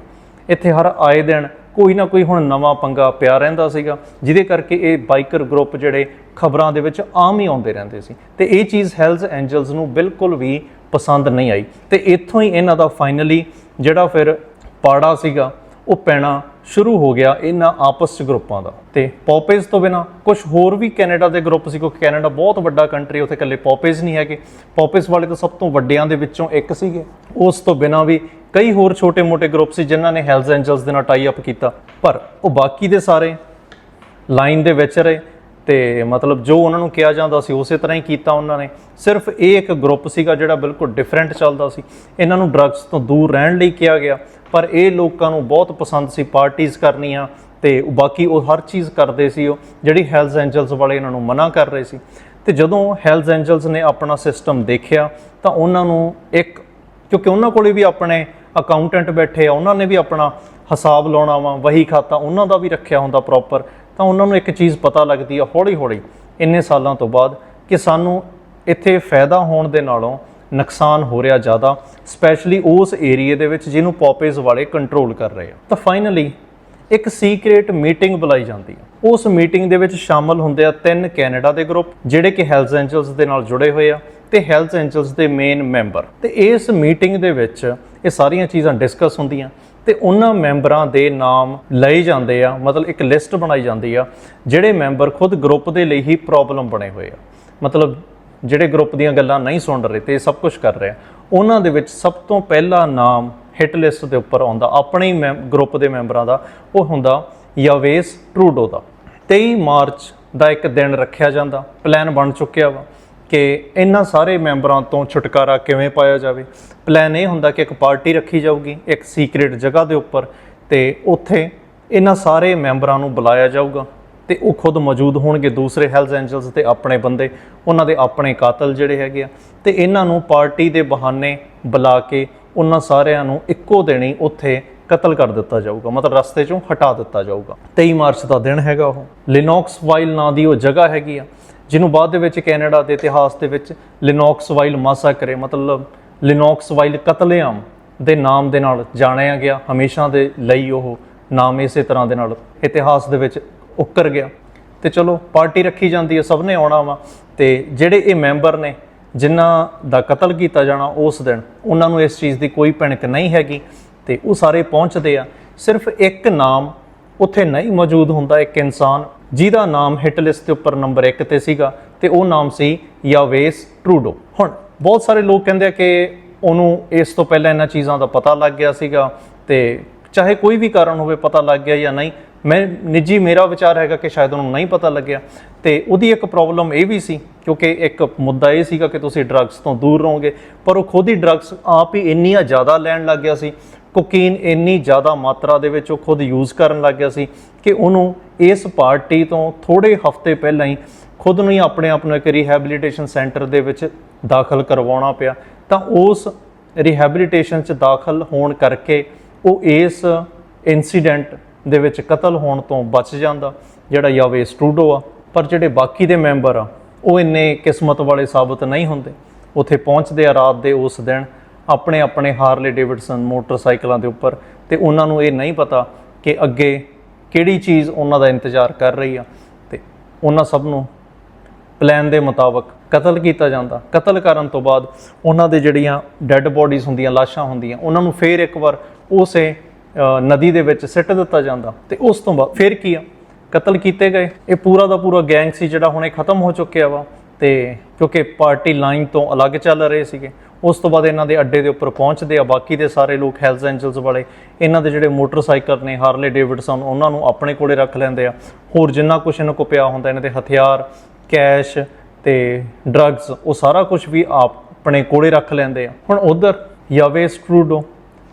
ਇੱਥੇ ਹਰ ਆਏ ਦਿਨ ਕੋਈ ਨਾ ਕੋਈ ਹੁਣ ਨਵਾਂ ਪੰਗਾ ਪਿਆ ਰਹਿੰਦਾ ਸੀਗਾ, ਜਿਹਦੇ ਕਰਕੇ ਇਹ ਬਾਈਕਰ ਗਰੁੱਪ ਜਿਹੜੇ ਖਬਰਾਂ ਦੇ ਵਿੱਚ ਆਮ ਹੀ ਆਉਂਦੇ ਰਹਿੰਦੇ ਸੀ। ਤੇ ਇਹ ਚੀਜ਼ ਹੈਲਜ਼ ਐਂਜਲਸ ਨੂੰ ਬਿਲਕੁਲ ਵੀ ਪਸੰਦ ਨਹੀਂ ਆਈ। ਤੇ ਇੱਥੋਂ ਹੀ ਇਹਨਾਂ ਦਾ ਫਾਈਨਲੀ ਜਿਹੜਾ ਫਿਰ ਪਾੜਾ ਸੀਗਾ, ਉਹ ਪੈਣਾ ਸ਼ੁਰੂ ਹੋ ਗਿਆ ਇਹਨਾਂ ਆਪਸ ਚ ਗਰੁੱਪਾਂ ਦਾ। ਤੇ ਪੌਪੇਜ਼ ਤੋਂ ਬਿਨਾ ਕੁਝ ਹੋਰ ਵੀ ਕੈਨੇਡਾ ਦੇ ਗਰੁੱਪ ਸੀ, ਕਿਉਂਕਿ ਕੈਨੇਡਾ ਬਹੁਤ ਵੱਡਾ ਕੰਟਰੀ ਉੱਥੇ ਇਕੱਲੇ ਪੌਪੇਜ਼ ਨਹੀਂ ਹੈਗੇ। ਪੌਪੇਜ਼ ਵਾਲੇ ਤਾਂ ਸਭ ਤੋਂ ਵੱਡਿਆਂ ਦੇ ਵਿੱਚੋਂ ਇੱਕ ਸੀਗੇ। ਉਸ ਤੋਂ ਬਿਨਾ ਵੀ ਕਈ ਹੋਰ ਛੋਟੇ-ਮੋਟੇ ਗਰੁੱਪ ਸੀ ਜਿਨ੍ਹਾਂ ਨੇ ਹੈਲਸ ਐਂਜਲਸ ਦੇ ਨਾਲ ਟਾਈ ਅਪ ਕੀਤਾ, ਪਰ ਉਹ ਬਾਕੀ ਦੇ ਸਾਰੇ ਲਾਈਨ ਦੇ ਵਿੱਚ ਰਹੇ ਤੇ ਮਤਲਬ ਜੋ ਉਹਨਾਂ ਨੂੰ ਕਿਹਾ ਜਾਂਦਾ ਸੀ, ਉਸੇ ਤਰ੍ਹਾਂ ਹੀ ਕੀਤਾ ਉਹਨਾਂ ਨੇ। ਸਿਰਫ ਇਹ ਇੱਕ ਗਰੁੱਪ ਸੀਗਾ ਜਿਹੜਾ ਬਿਲਕੁਲ ਡਿਫਰੈਂਟ ਚੱਲਦਾ ਸੀ। ਇਹਨਾਂ ਨੂੰ ਡਰੱਗਸ ਤੋਂ ਦੂਰ ਰਹਿਣ ਲਈ ਕਿਹਾ ਗਿਆ, ਪਰ ਇਹ ਲੋਕਾਂ ਨੂੰ ਬਹੁਤ ਪਸੰਦ ਸੀ ਪਾਰਟੀਆਂ ਕਰਨੀਆਂ ਤੇ ਬਾਕੀ ਉਹ ਹਰ ਚੀਜ਼ ਕਰਦੇ ਸੀ ਉਹ, ਜਿਹੜੀ ਹੈਲਸ ਐਂਜਲਸ ਵਾਲੇ ਇਹਨਾਂ ਨੂੰ ਮਨਾ ਕਰ ਰਹੇ ਸੀ। ਤੇ ਜਦੋਂ ਹੈਲਜ਼ ਐਂਜਲਸ ਨੇ ਆਪਣਾ ਸਿਸਟਮ ਦੇਖਿਆ, ਤਾਂ ਉਹਨਾਂ ਨੂੰ ਇੱਕ, ਕਿਉਂਕਿ ਉਹਨਾਂ ਕੋਲੇ ਵੀ ਆਪਣੇ ਅਕਾਊਂਟੈਂਟ ਬੈਠੇ ਆ, ਉਹਨਾਂ ਨੇ ਵੀ ਆਪਣਾ ਹਿਸਾਬ ਲਾਉਣਾ ਵਾ, ਵਹੀ ਖਾਤਾ, ਉਹਨਾਂ ਦਾ ਵੀ ਰੱਖਿਆ ਹੁੰਦਾ ਪ੍ਰੋਪਰ ਤਾਂ ਉਹਨਾਂ ਨੂੰ ਇੱਕ ਚੀਜ਼ ਪਤਾ ਲੱਗਦੀ ਆ ਹੌਲੀ ਹੌਲੀ ਇੰਨੇ ਸਾਲਾਂ ਤੋਂ ਬਾਅਦ ਕਿ ਸਾਨੂੰ ਇੱਥੇ ਫਾਇਦਾ ਹੋਣ ਦੇ ਨਾਲੋਂ ਨੁਕਸਾਨ ਹੋ ਰਿਹਾ ਜ਼ਿਆਦਾ ਸਪੈਸ਼ਲੀ ਉਸ ਏਰੀਏ ਦੇ ਵਿੱਚ ਜਿਹਨੂੰ ਪੌਪੇਜ਼ ਵਾਲੇ ਕੰਟਰੋਲ ਕਰ ਰਹੇ ਆ। ਤਾਂ ਫਾਈਨਲੀ ਇੱਕ ਸੀਕ੍ਰੀਟ ਮੀਟਿੰਗ ਬੁਲਾਈ ਜਾਂਦੀ ਹੈ ਉਸ ਮੀਟਿੰਗ ਦੇ ਵਿੱਚ ਸ਼ਾਮਲ ਹੁੰਦੇ ਆ ਤਿੰਨ ਕੈਨੇਡਾ ਦੇ ਗਰੁੱਪ ਜਿਹੜੇ ਕਿ ਹੈਲਜ਼ ਐਂਜਲਸ ਦੇ ਨਾਲ ਜੁੜੇ ਹੋਏ ਆ। ਤੇ ਹੈਲਥ ਐਂਜਲਸ ਦੇ ਮੇਨ ਮੈਂਬਰ ਤੇ ਇਸ ਮੀਟਿੰਗ ਦੇ ਵਿੱਚ ਇਹ ਸਾਰੀਆਂ ਚੀਜ਼ਾਂ ਡਿਸਕਸ ਹੁੰਦੀਆਂ। ਤੇ ਉਹਨਾਂ ਮੈਂਬਰਾਂ ਦੇ ਨਾਮ ਲਏ ਜਾਂਦੇ ਆ, ਮਤਲਬ ਇੱਕ ਲਿਸਟ ਬਣਾਈ ਜਾਂਦੀ ਆ, ਜਿਹੜੇ ਮੈਂਬਰ ਖੁਦ ਗਰੁੱਪ ਦੇ ਲਈ ਹੀ ਪ੍ਰੋਬਲਮ ਬਣੇ ਹੋਏ ਆ। ਮਤਲਬ ਜਿਹੜੇ ਗਰੁੱਪ ਦੀਆਂ ਗੱਲਾਂ ਨਹੀਂ ਸੁਣ ਰਹੇ ਤੇ ਸਭ ਕੁਝ ਕਰ ਰਹੇ ਆ। ਉਹਨਾਂ ਦੇ ਵਿੱਚ ਸਭ ਤੋਂ ਪਹਿਲਾ ਨਾਮ ਹਿੱਟ ਲਿਸਟ ਦੇ ਉੱਪਰ ਆਉਂਦਾ, ਆਪਣੇ ਹੀ ਗਰੁੱਪ ਦੇ ਮੈਂਬਰਾਂ ਦਾ, ਉਹ ਹੁੰਦਾ ਯਾਵੇਸ ਟਰੂਡੋ ਦਾ। 23 ਮਾਰਚ ਦਾ ਇੱਕ ਦਿਨ ਰੱਖਿਆ ਜਾਂਦਾ ਪਲਾਨ ਬਣ ਚੁੱਕਿਆ ਵਾ। ਕਿ ਇਹਨਾਂ ਸਾਰੇ ਮੈਂਬਰਾਂ ਤੋਂ ਛੁਟਕਾਰਾ ਕਿਵੇਂ ਪਾਇਆ ਜਾਵੇ? ਪਲਾਨ ਇਹ ਹੁੰਦਾ ਕਿ ਇੱਕ ਪਾਰਟੀ ਰੱਖੀ ਜਾਊਗੀ, ਇੱਕ ਸੀਕ੍ਰੀਟ ਜਗ੍ਹਾ ਦੇ ਉੱਪਰ, ਤੇ ਉੱਥੇ ਇਹਨਾਂ ਸਾਰੇ ਮੈਂਬਰਾਂ ਨੂੰ ਬੁਲਾਇਆ ਜਾਊਗਾ, ਤੇ ਉਹ ਖੁਦ ਮੌਜੂਦ ਹੋਣਗੇ ਦੂਸਰੇ ਹੈਲਜ਼ ਐਂਜਲਸ ਤੇ ਆਪਣੇ ਬੰਦੇ, ਉਹਨਾਂ ਦੇ ਆਪਣੇ ਕਾਤਲ ਜਿਹੜੇ ਹੈਗੇ ਆ। ਤੇ ਇਹਨਾਂ ਨੂੰ ਪਾਰਟੀ ਦੇ ਬਹਾਨੇ ਬੁਲਾ ਕੇ ਉਹਨਾਂ ਸਾਰਿਆਂ ਨੂੰ ਇੱਕੋ ਦਿਨ ਹੀ ਉੱਥੇ ਕਤਲ ਕਰ ਦਿੱਤਾ ਜਾਊਗਾ, ਮਤਲਬ ਰਸਤੇ ਚੋਂ ਹਟਾ ਦਿੱਤਾ ਜਾਊਗਾ। 23 ਮਾਰਚ ਦਾ ਦਿਨ ਹੈਗਾ ਉਹ। ਲਿਨੋਕਸ ਵਾਈਲ ਨਾਂ ਦੀ ਉਹ ਜਗ੍ਹਾ ਹੈਗੀ ਆ। ਜਿਹਨੂੰ ਬਾਅਦ ਦੇ ਵਿੱਚ ਕੈਨੇਡਾ ਦੇ ਇਤਿਹਾਸ ਦੇ ਵਿੱਚ ਲਿਨੌਕਸ ਵਾਈਲ ਮਾਸਾਕਰੇ ਮਤਲਬ ਲਿਨੌਕਸ ਵਾਈਲ ਕਤਲੇਆਮ ਦੇ ਨਾਮ ਦੇ ਨਾਲ ਜਾਣਿਆ ਗਿਆ, ਹਮੇਸ਼ਾ ਦੇ ਲਈ ਉਹ ਨਾਮ ਇਸੇ ਤਰ੍ਹਾਂ ਦੇ ਨਾਲ ਇਤਿਹਾਸ ਦੇ ਵਿੱਚ ਉੱਕਰ ਗਿਆ। ਤੇ ਚਲੋ, ਪਾਰਟੀ ਰੱਖੀ ਜਾਂਦੀ ਹੈ, ਸਭ ਨੇ ਆਉਣਾ ਵਾ। ਤੇ ਜਿਹੜੇ ਇਹ ਮੈਂਬਰ ਨੇ, ਜਿਨ੍ਹਾਂ ਦਾ ਕਤਲ ਕੀਤਾ ਜਾਣਾ ਉਸ ਦਿਨ, ਉਹਨਾਂ ਨੂੰ ਇਸ ਚੀਜ਼ ਦੀ ਕੋਈ ਭਿਣਕ ਨਹੀਂ ਹੈਗੀ। ਤੇ ਉਹ ਸਾਰੇ ਪਹੁੰਚਦੇ ਆ। ਸਿਰਫ ਇੱਕ ਨਾਮ ਉੱਥੇ ਨਹੀਂ ਮੌਜੂਦ ਹੁੰਦਾ ਇੱਕ ਇਨਸਾਨ, ਜਿਹਦਾ ਨਾਮ ਹਿੱਟ ਲਿਸਟ ਦੇ ਉੱਪਰ ਨੰਬਰ 1 ਤੇ ਸੀਗਾ ਤੇ ਉਹ ਨਾਮ ਸੀ ਯਾਵੇਸ ਟਰੂਡੋ। ਹੁਣ, ਬਹੁਤ ਸਾਰੇ ਲੋਕ ਕਹਿੰਦੇ ਆ ਕਿ ਉਹਨੂੰ ਇਸ ਤੋਂ ਪਹਿਲਾਂ ਇਹਨਾਂ ਚੀਜ਼ਾਂ ਦਾ ਪਤਾ ਲੱਗ ਗਿਆ ਸੀਗਾ ਤੇ ਚਾਹੇ ਕੋਈ ਵੀ ਕਾਰਨ ਹੋਵੇ ਪਤਾ ਲੱਗ ਗਿਆ ਜਾਂ ਨਹੀਂ, ਮੈਂ, ਨਿੱਜੀ ਮੇਰਾ ਵਿਚਾਰ ਹੈਗਾ ਕਿ ਸ਼ਾਇਦ ਉਹਨੂੰ ਨਹੀਂ ਪਤਾ ਲੱਗਿਆ। ਤੇ ਉਹਦੀ ਇੱਕ ਪ੍ਰੋਬਲਮ ਇਹ ਵੀ ਸੀ, ਕਿਉਂਕਿ ਇੱਕ ਮੁੱਦਾ ਇਹ ਸੀਗਾ ਕਿ ਤੁਸੀਂ ਡਰੱਗਸ ਤੋਂ ਦੂਰ ਰਹੋਗੇ, ਪਰ ਉਹ ਖੁਦ ਹੀ ਡਰੱਗਸ ਆਪ ਹੀ ਇੰਨੀਆਂ ਜ਼ਿਆਦਾ ਲੈਣ ਲੱਗ ਗਿਆ ਸੀ ਕੋਕੀਨ ਇੰਨੀ ਜ਼ਿਆਦਾ ਮਾਤਰਾ ਦੇ ਵਿੱਚ ਉਹ ਖੁਦ ਯੂਜ਼ ਕਰਨ ਲੱਗ ਗਿਆ ਸੀ ਕਿ ਉਹਨੂੰ ਇਸ ਪਾਰਟੀ ਤੋਂ ਥੋੜੇ ਹਫ਼ਤੇ ਪਹਿਲਾਂ ਹੀ ਖੁਦ ਨੂੰ ਹੀ ਆਪਣੇ ਆਪ ਨੂੰ ਇੱਕ ਰੀਹੈਬਿਲਿਟੇਸ਼ਨ ਸੈਂਟਰ ਦੇ ਵਿੱਚ ਦਾਖਲ ਕਰਵਾਉਣਾ ਪਿਆ। ਤਾਂ ਉਸ ਰੀਹੈਬਿਲਿਟੇਸ਼ਨ 'ਚ ਦਾਖਲ ਹੋਣ ਕਰਕੇ ਉਹ ਇਸ ਇਨਸੀਡੈਂਟ ਦੇ ਵਿੱਚ ਕਤਲ ਹੋਣ ਤੋਂ ਬਚ ਜਾਂਦਾ, ਜਿਹੜਾ ਯਾਵੇ ਸਟੂਡੋ ਆ। ਪਰ ਜਿਹੜੇ ਬਾਕੀ ਦੇ ਮੈਂਬਰ ਆ, ਉਹ ਇੰਨੇ ਕਿਸਮਤ ਵਾਲੇ ਸਾਬਤ ਨਹੀਂ ਹੁੰਦੇ। ਉੱਥੇ ਪਹੁੰਚਦੇ ਆ ਰਾਤ ਦੇ ਉਸ ਦਿਨ। ਆਪਣੇ ਆਪਣੇ ਹਾਰਲੇ ਡੇਵਿਡਸਨ ਮੋਟਰਸਾਈਕਲਾਂ ਦੇ ਉੱਪਰ ਤੇ ਉਹਨਾਂ ਨੂੰ ਇਹ ਨਹੀਂ ਪਤਾ ਕਿ ਅੱਗੇ ਕਿਹੜੀ ਚੀਜ਼ ਉਹਨਾਂ ਦਾ ਇੰਤਜ਼ਾਰ ਕਰ ਰਹੀ ਆ ਤੇ ਉਹਨਾਂ ਸਭ ਨੂੰ ਪਲਾਨ ਦੇ ਮੁਤਾਬਕ ਕਤਲ ਕੀਤਾ ਜਾਂਦਾ। ਕਤਲ ਕਰਨ ਤੋਂ ਬਾਅਦ ਉਹਨਾਂ ਦੇ ਜਿਹੜੀਆਂ ਡੈੱਡ ਬੋਡੀਜ਼ ਹੁੰਦੀਆਂ, ਲਾਸ਼ਾਂ ਹੁੰਦੀਆਂ, ਉਹਨਾਂ ਨੂੰ ਫੇਰ ਇੱਕ ਵਾਰ ਉਸੇ ਨਦੀ ਦੇ ਵਿੱਚ ਸਿੱਟ ਦਿੱਤਾ ਜਾਂਦਾ ਤੇ ਉਸ ਤੋਂ ਬਾਅਦ ਫੇਰ ਕੀ ਆ? ਕਤਲ ਕੀਤੇ ਗਏ। ਇਹ ਪੂਰਾ ਦਾ ਪੂਰਾ ਗੈਂਗ ਸੀ ਜਿਹੜਾ ਹੁਣੇ ਖਤਮ ਹੋ ਚੁੱਕਿਆ ਵਾ ਤੇ ਕਿਉਂਕਿ ਪਾਰਟੀ ਲਾਈਨ ਤੋਂ ਅਲੱਗ ਚੱਲ ਰਹੇ ਸੀਗੇ। ਉਸ ਤੋਂ ਬਾਅਦ ਇਹਨਾਂ ਦੇ ਅੱਡੇ ਦੇ ਉੱਪਰ ਪਹੁੰਚਦੇ ਆ। ਬਾਕੀ ਦੇ ਸਾਰੇ ਲੋਕ ਹੈਲਸ ਐਂਜਲਸ ਵਾਲੇ, ਇਹਨਾਂ ਦੇ ਜਿਹੜੇ ਮੋਟਰਸਾਈਕਲ ਨੇ ਹਾਰਲੇ ਡੇਵਿਡਸਨ ਉਹਨਾਂ ਨੂੰ ਆਪਣੇ ਕੋਲੇ ਰੱਖ ਲੈਂਦੇ ਆ। ਹੋਰ ਜਿੰਨਾ ਕੁਝ ਇਹਨਾਂ ਕੋ ਪਿਆ ਹੁੰਦਾ, ਇਹਨਾਂ ਦੇ ਹਥਿਆਰ, ਕੈਸ਼ ਤੇ ਡਰੱਗਸ ਉਹ ਸਾਰਾ ਕੁਝ ਵੀ ਆਪ ਆਪਣੇ ਕੋਲੇ ਰੱਖ ਲੈਂਦੇ ਆ। ਹੁਣ ਉਧਰ ਯਾਵੇ ਸਟਰੂਡੋ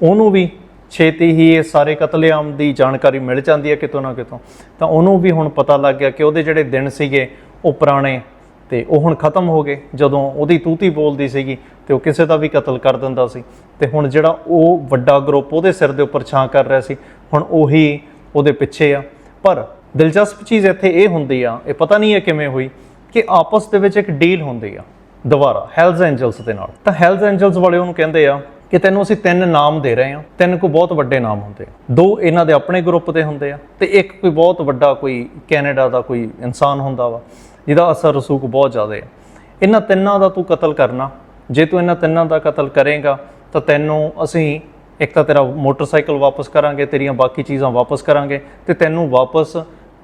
ਉਹਨੂੰ ਵੀ ਛੇਤੀ ਹੀ ਇਹ ਸਾਰੇ ਕਤਲੇਆਮ ਦੀ ਜਾਣਕਾਰੀ ਮਿਲ ਜਾਂਦੀ ਹੈ ਕਿਤੋਂ ਨਾ ਕਿਤੋਂ। ਤਾਂ ਉਹਨੂੰ ਵੀ ਹੁਣ ਪਤਾ ਲੱਗ ਗਿਆ ਕਿ ਉਹਦੇ ਜਿਹੜੇ ਦਿਨ ਸੀਗੇ, ਉਹ ਪੁਰਾਣੇ ਤੇ ਉਹ ਹੁਣ ਖਤਮ ਹੋ ਗਏ, ਜਦੋਂ ਉਹਦੀ ਤੂਤੀ ਬੋਲਦੀ ਸੀਗੀ ਤੇ ਉਹ ਕਿਸੇ ਦਾ ਵੀ ਕਤਲ ਕਰ ਦਿੰਦਾ ਸੀ। ਤੇ ਹੁਣ ਜਿਹੜਾ ਉਹ ਵੱਡਾ ਗਰੁੱਪ ਉਹਦੇ ਸਿਰ ਦੇ ਉੱਪਰ ਛਾਂ ਕਰ ਰਿਹਾ ਸੀ, ਹੁਣ ਉਹੀ ਉਹਦੇ ਪਿੱਛੇ ਆ। ਪਰ ਦਿਲਚਸਪ ਚੀਜ਼ ਇੱਥੇ ਇਹ ਹੁੰਦੀ ਆ, ਇਹ ਪਤਾ ਨਹੀਂ ਹੈ ਕਿਵੇਂ ਹੋਈ, ਕਿ ਆਪਸ ਦੇ ਵਿੱਚ ਇੱਕ ਡੀਲ ਹੁੰਦੀ ਆ ਦੁਬਾਰਾ ਹੈਲਜ਼ ਐਂਜਲਸ ਦੇ ਨਾਲ। ਤਾਂ ਹੈਲਜ਼ ਐਂਜਲਸ ਵਾਲੇ ਉਹਨੂੰ ਕਹਿੰਦੇ ਆ ਕਿ ਤੈਨੂੰ ਅਸੀਂ ਤਿੰਨ ਨਾਮ ਦੇ ਰਹੇ ਹਾਂ ਤਿੰਨ ਕੋ ਬਹੁਤ ਵੱਡੇ ਨਾਮ ਹੁੰਦੇ ਆ। ਦੋ ਇਹਨਾਂ ਦੇ ਆਪਣੇ ਗਰੁੱਪ ਦੇ ਹੁੰਦੇ ਆ ਤੇ ਇੱਕ ਕੋਈ ਬਹੁਤ ਵੱਡਾ ਕੋਈ ਕੈਨੇਡਾ ਦਾ ਕੋਈ ਇਨਸਾਨ ਹੁੰਦਾ ਵਾ। ਜਿਹਦਾ ਅਸਰ ਰਸੂਖ ਬਹੁਤ ਜ਼ਿਆਦਾ ਹੈ। ਇਹਨਾਂ ਤਿੰਨਾਂ ਦਾ ਤੂੰ ਕਤਲ ਕਰਨਾ। ਜੇ ਤੂੰ ਇਹਨਾਂ ਤਿੰਨਾਂ ਦਾ ਕਤਲ ਕਰੇਗਾ, ਤਾਂ ਤੈਨੂੰ ਅਸੀਂ ਇੱਕ ਤਾਂ ਤੇਰਾ ਮੋਟਰਸਾਈਕਲ ਵਾਪਸ ਕਰਾਂਗੇ, ਤੇਰੀਆਂ ਬਾਕੀ ਚੀਜ਼ਾਂ ਵਾਪਸ ਕਰਾਂਗੇ ਤੇ ਤੈਨੂੰ ਵਾਪਸ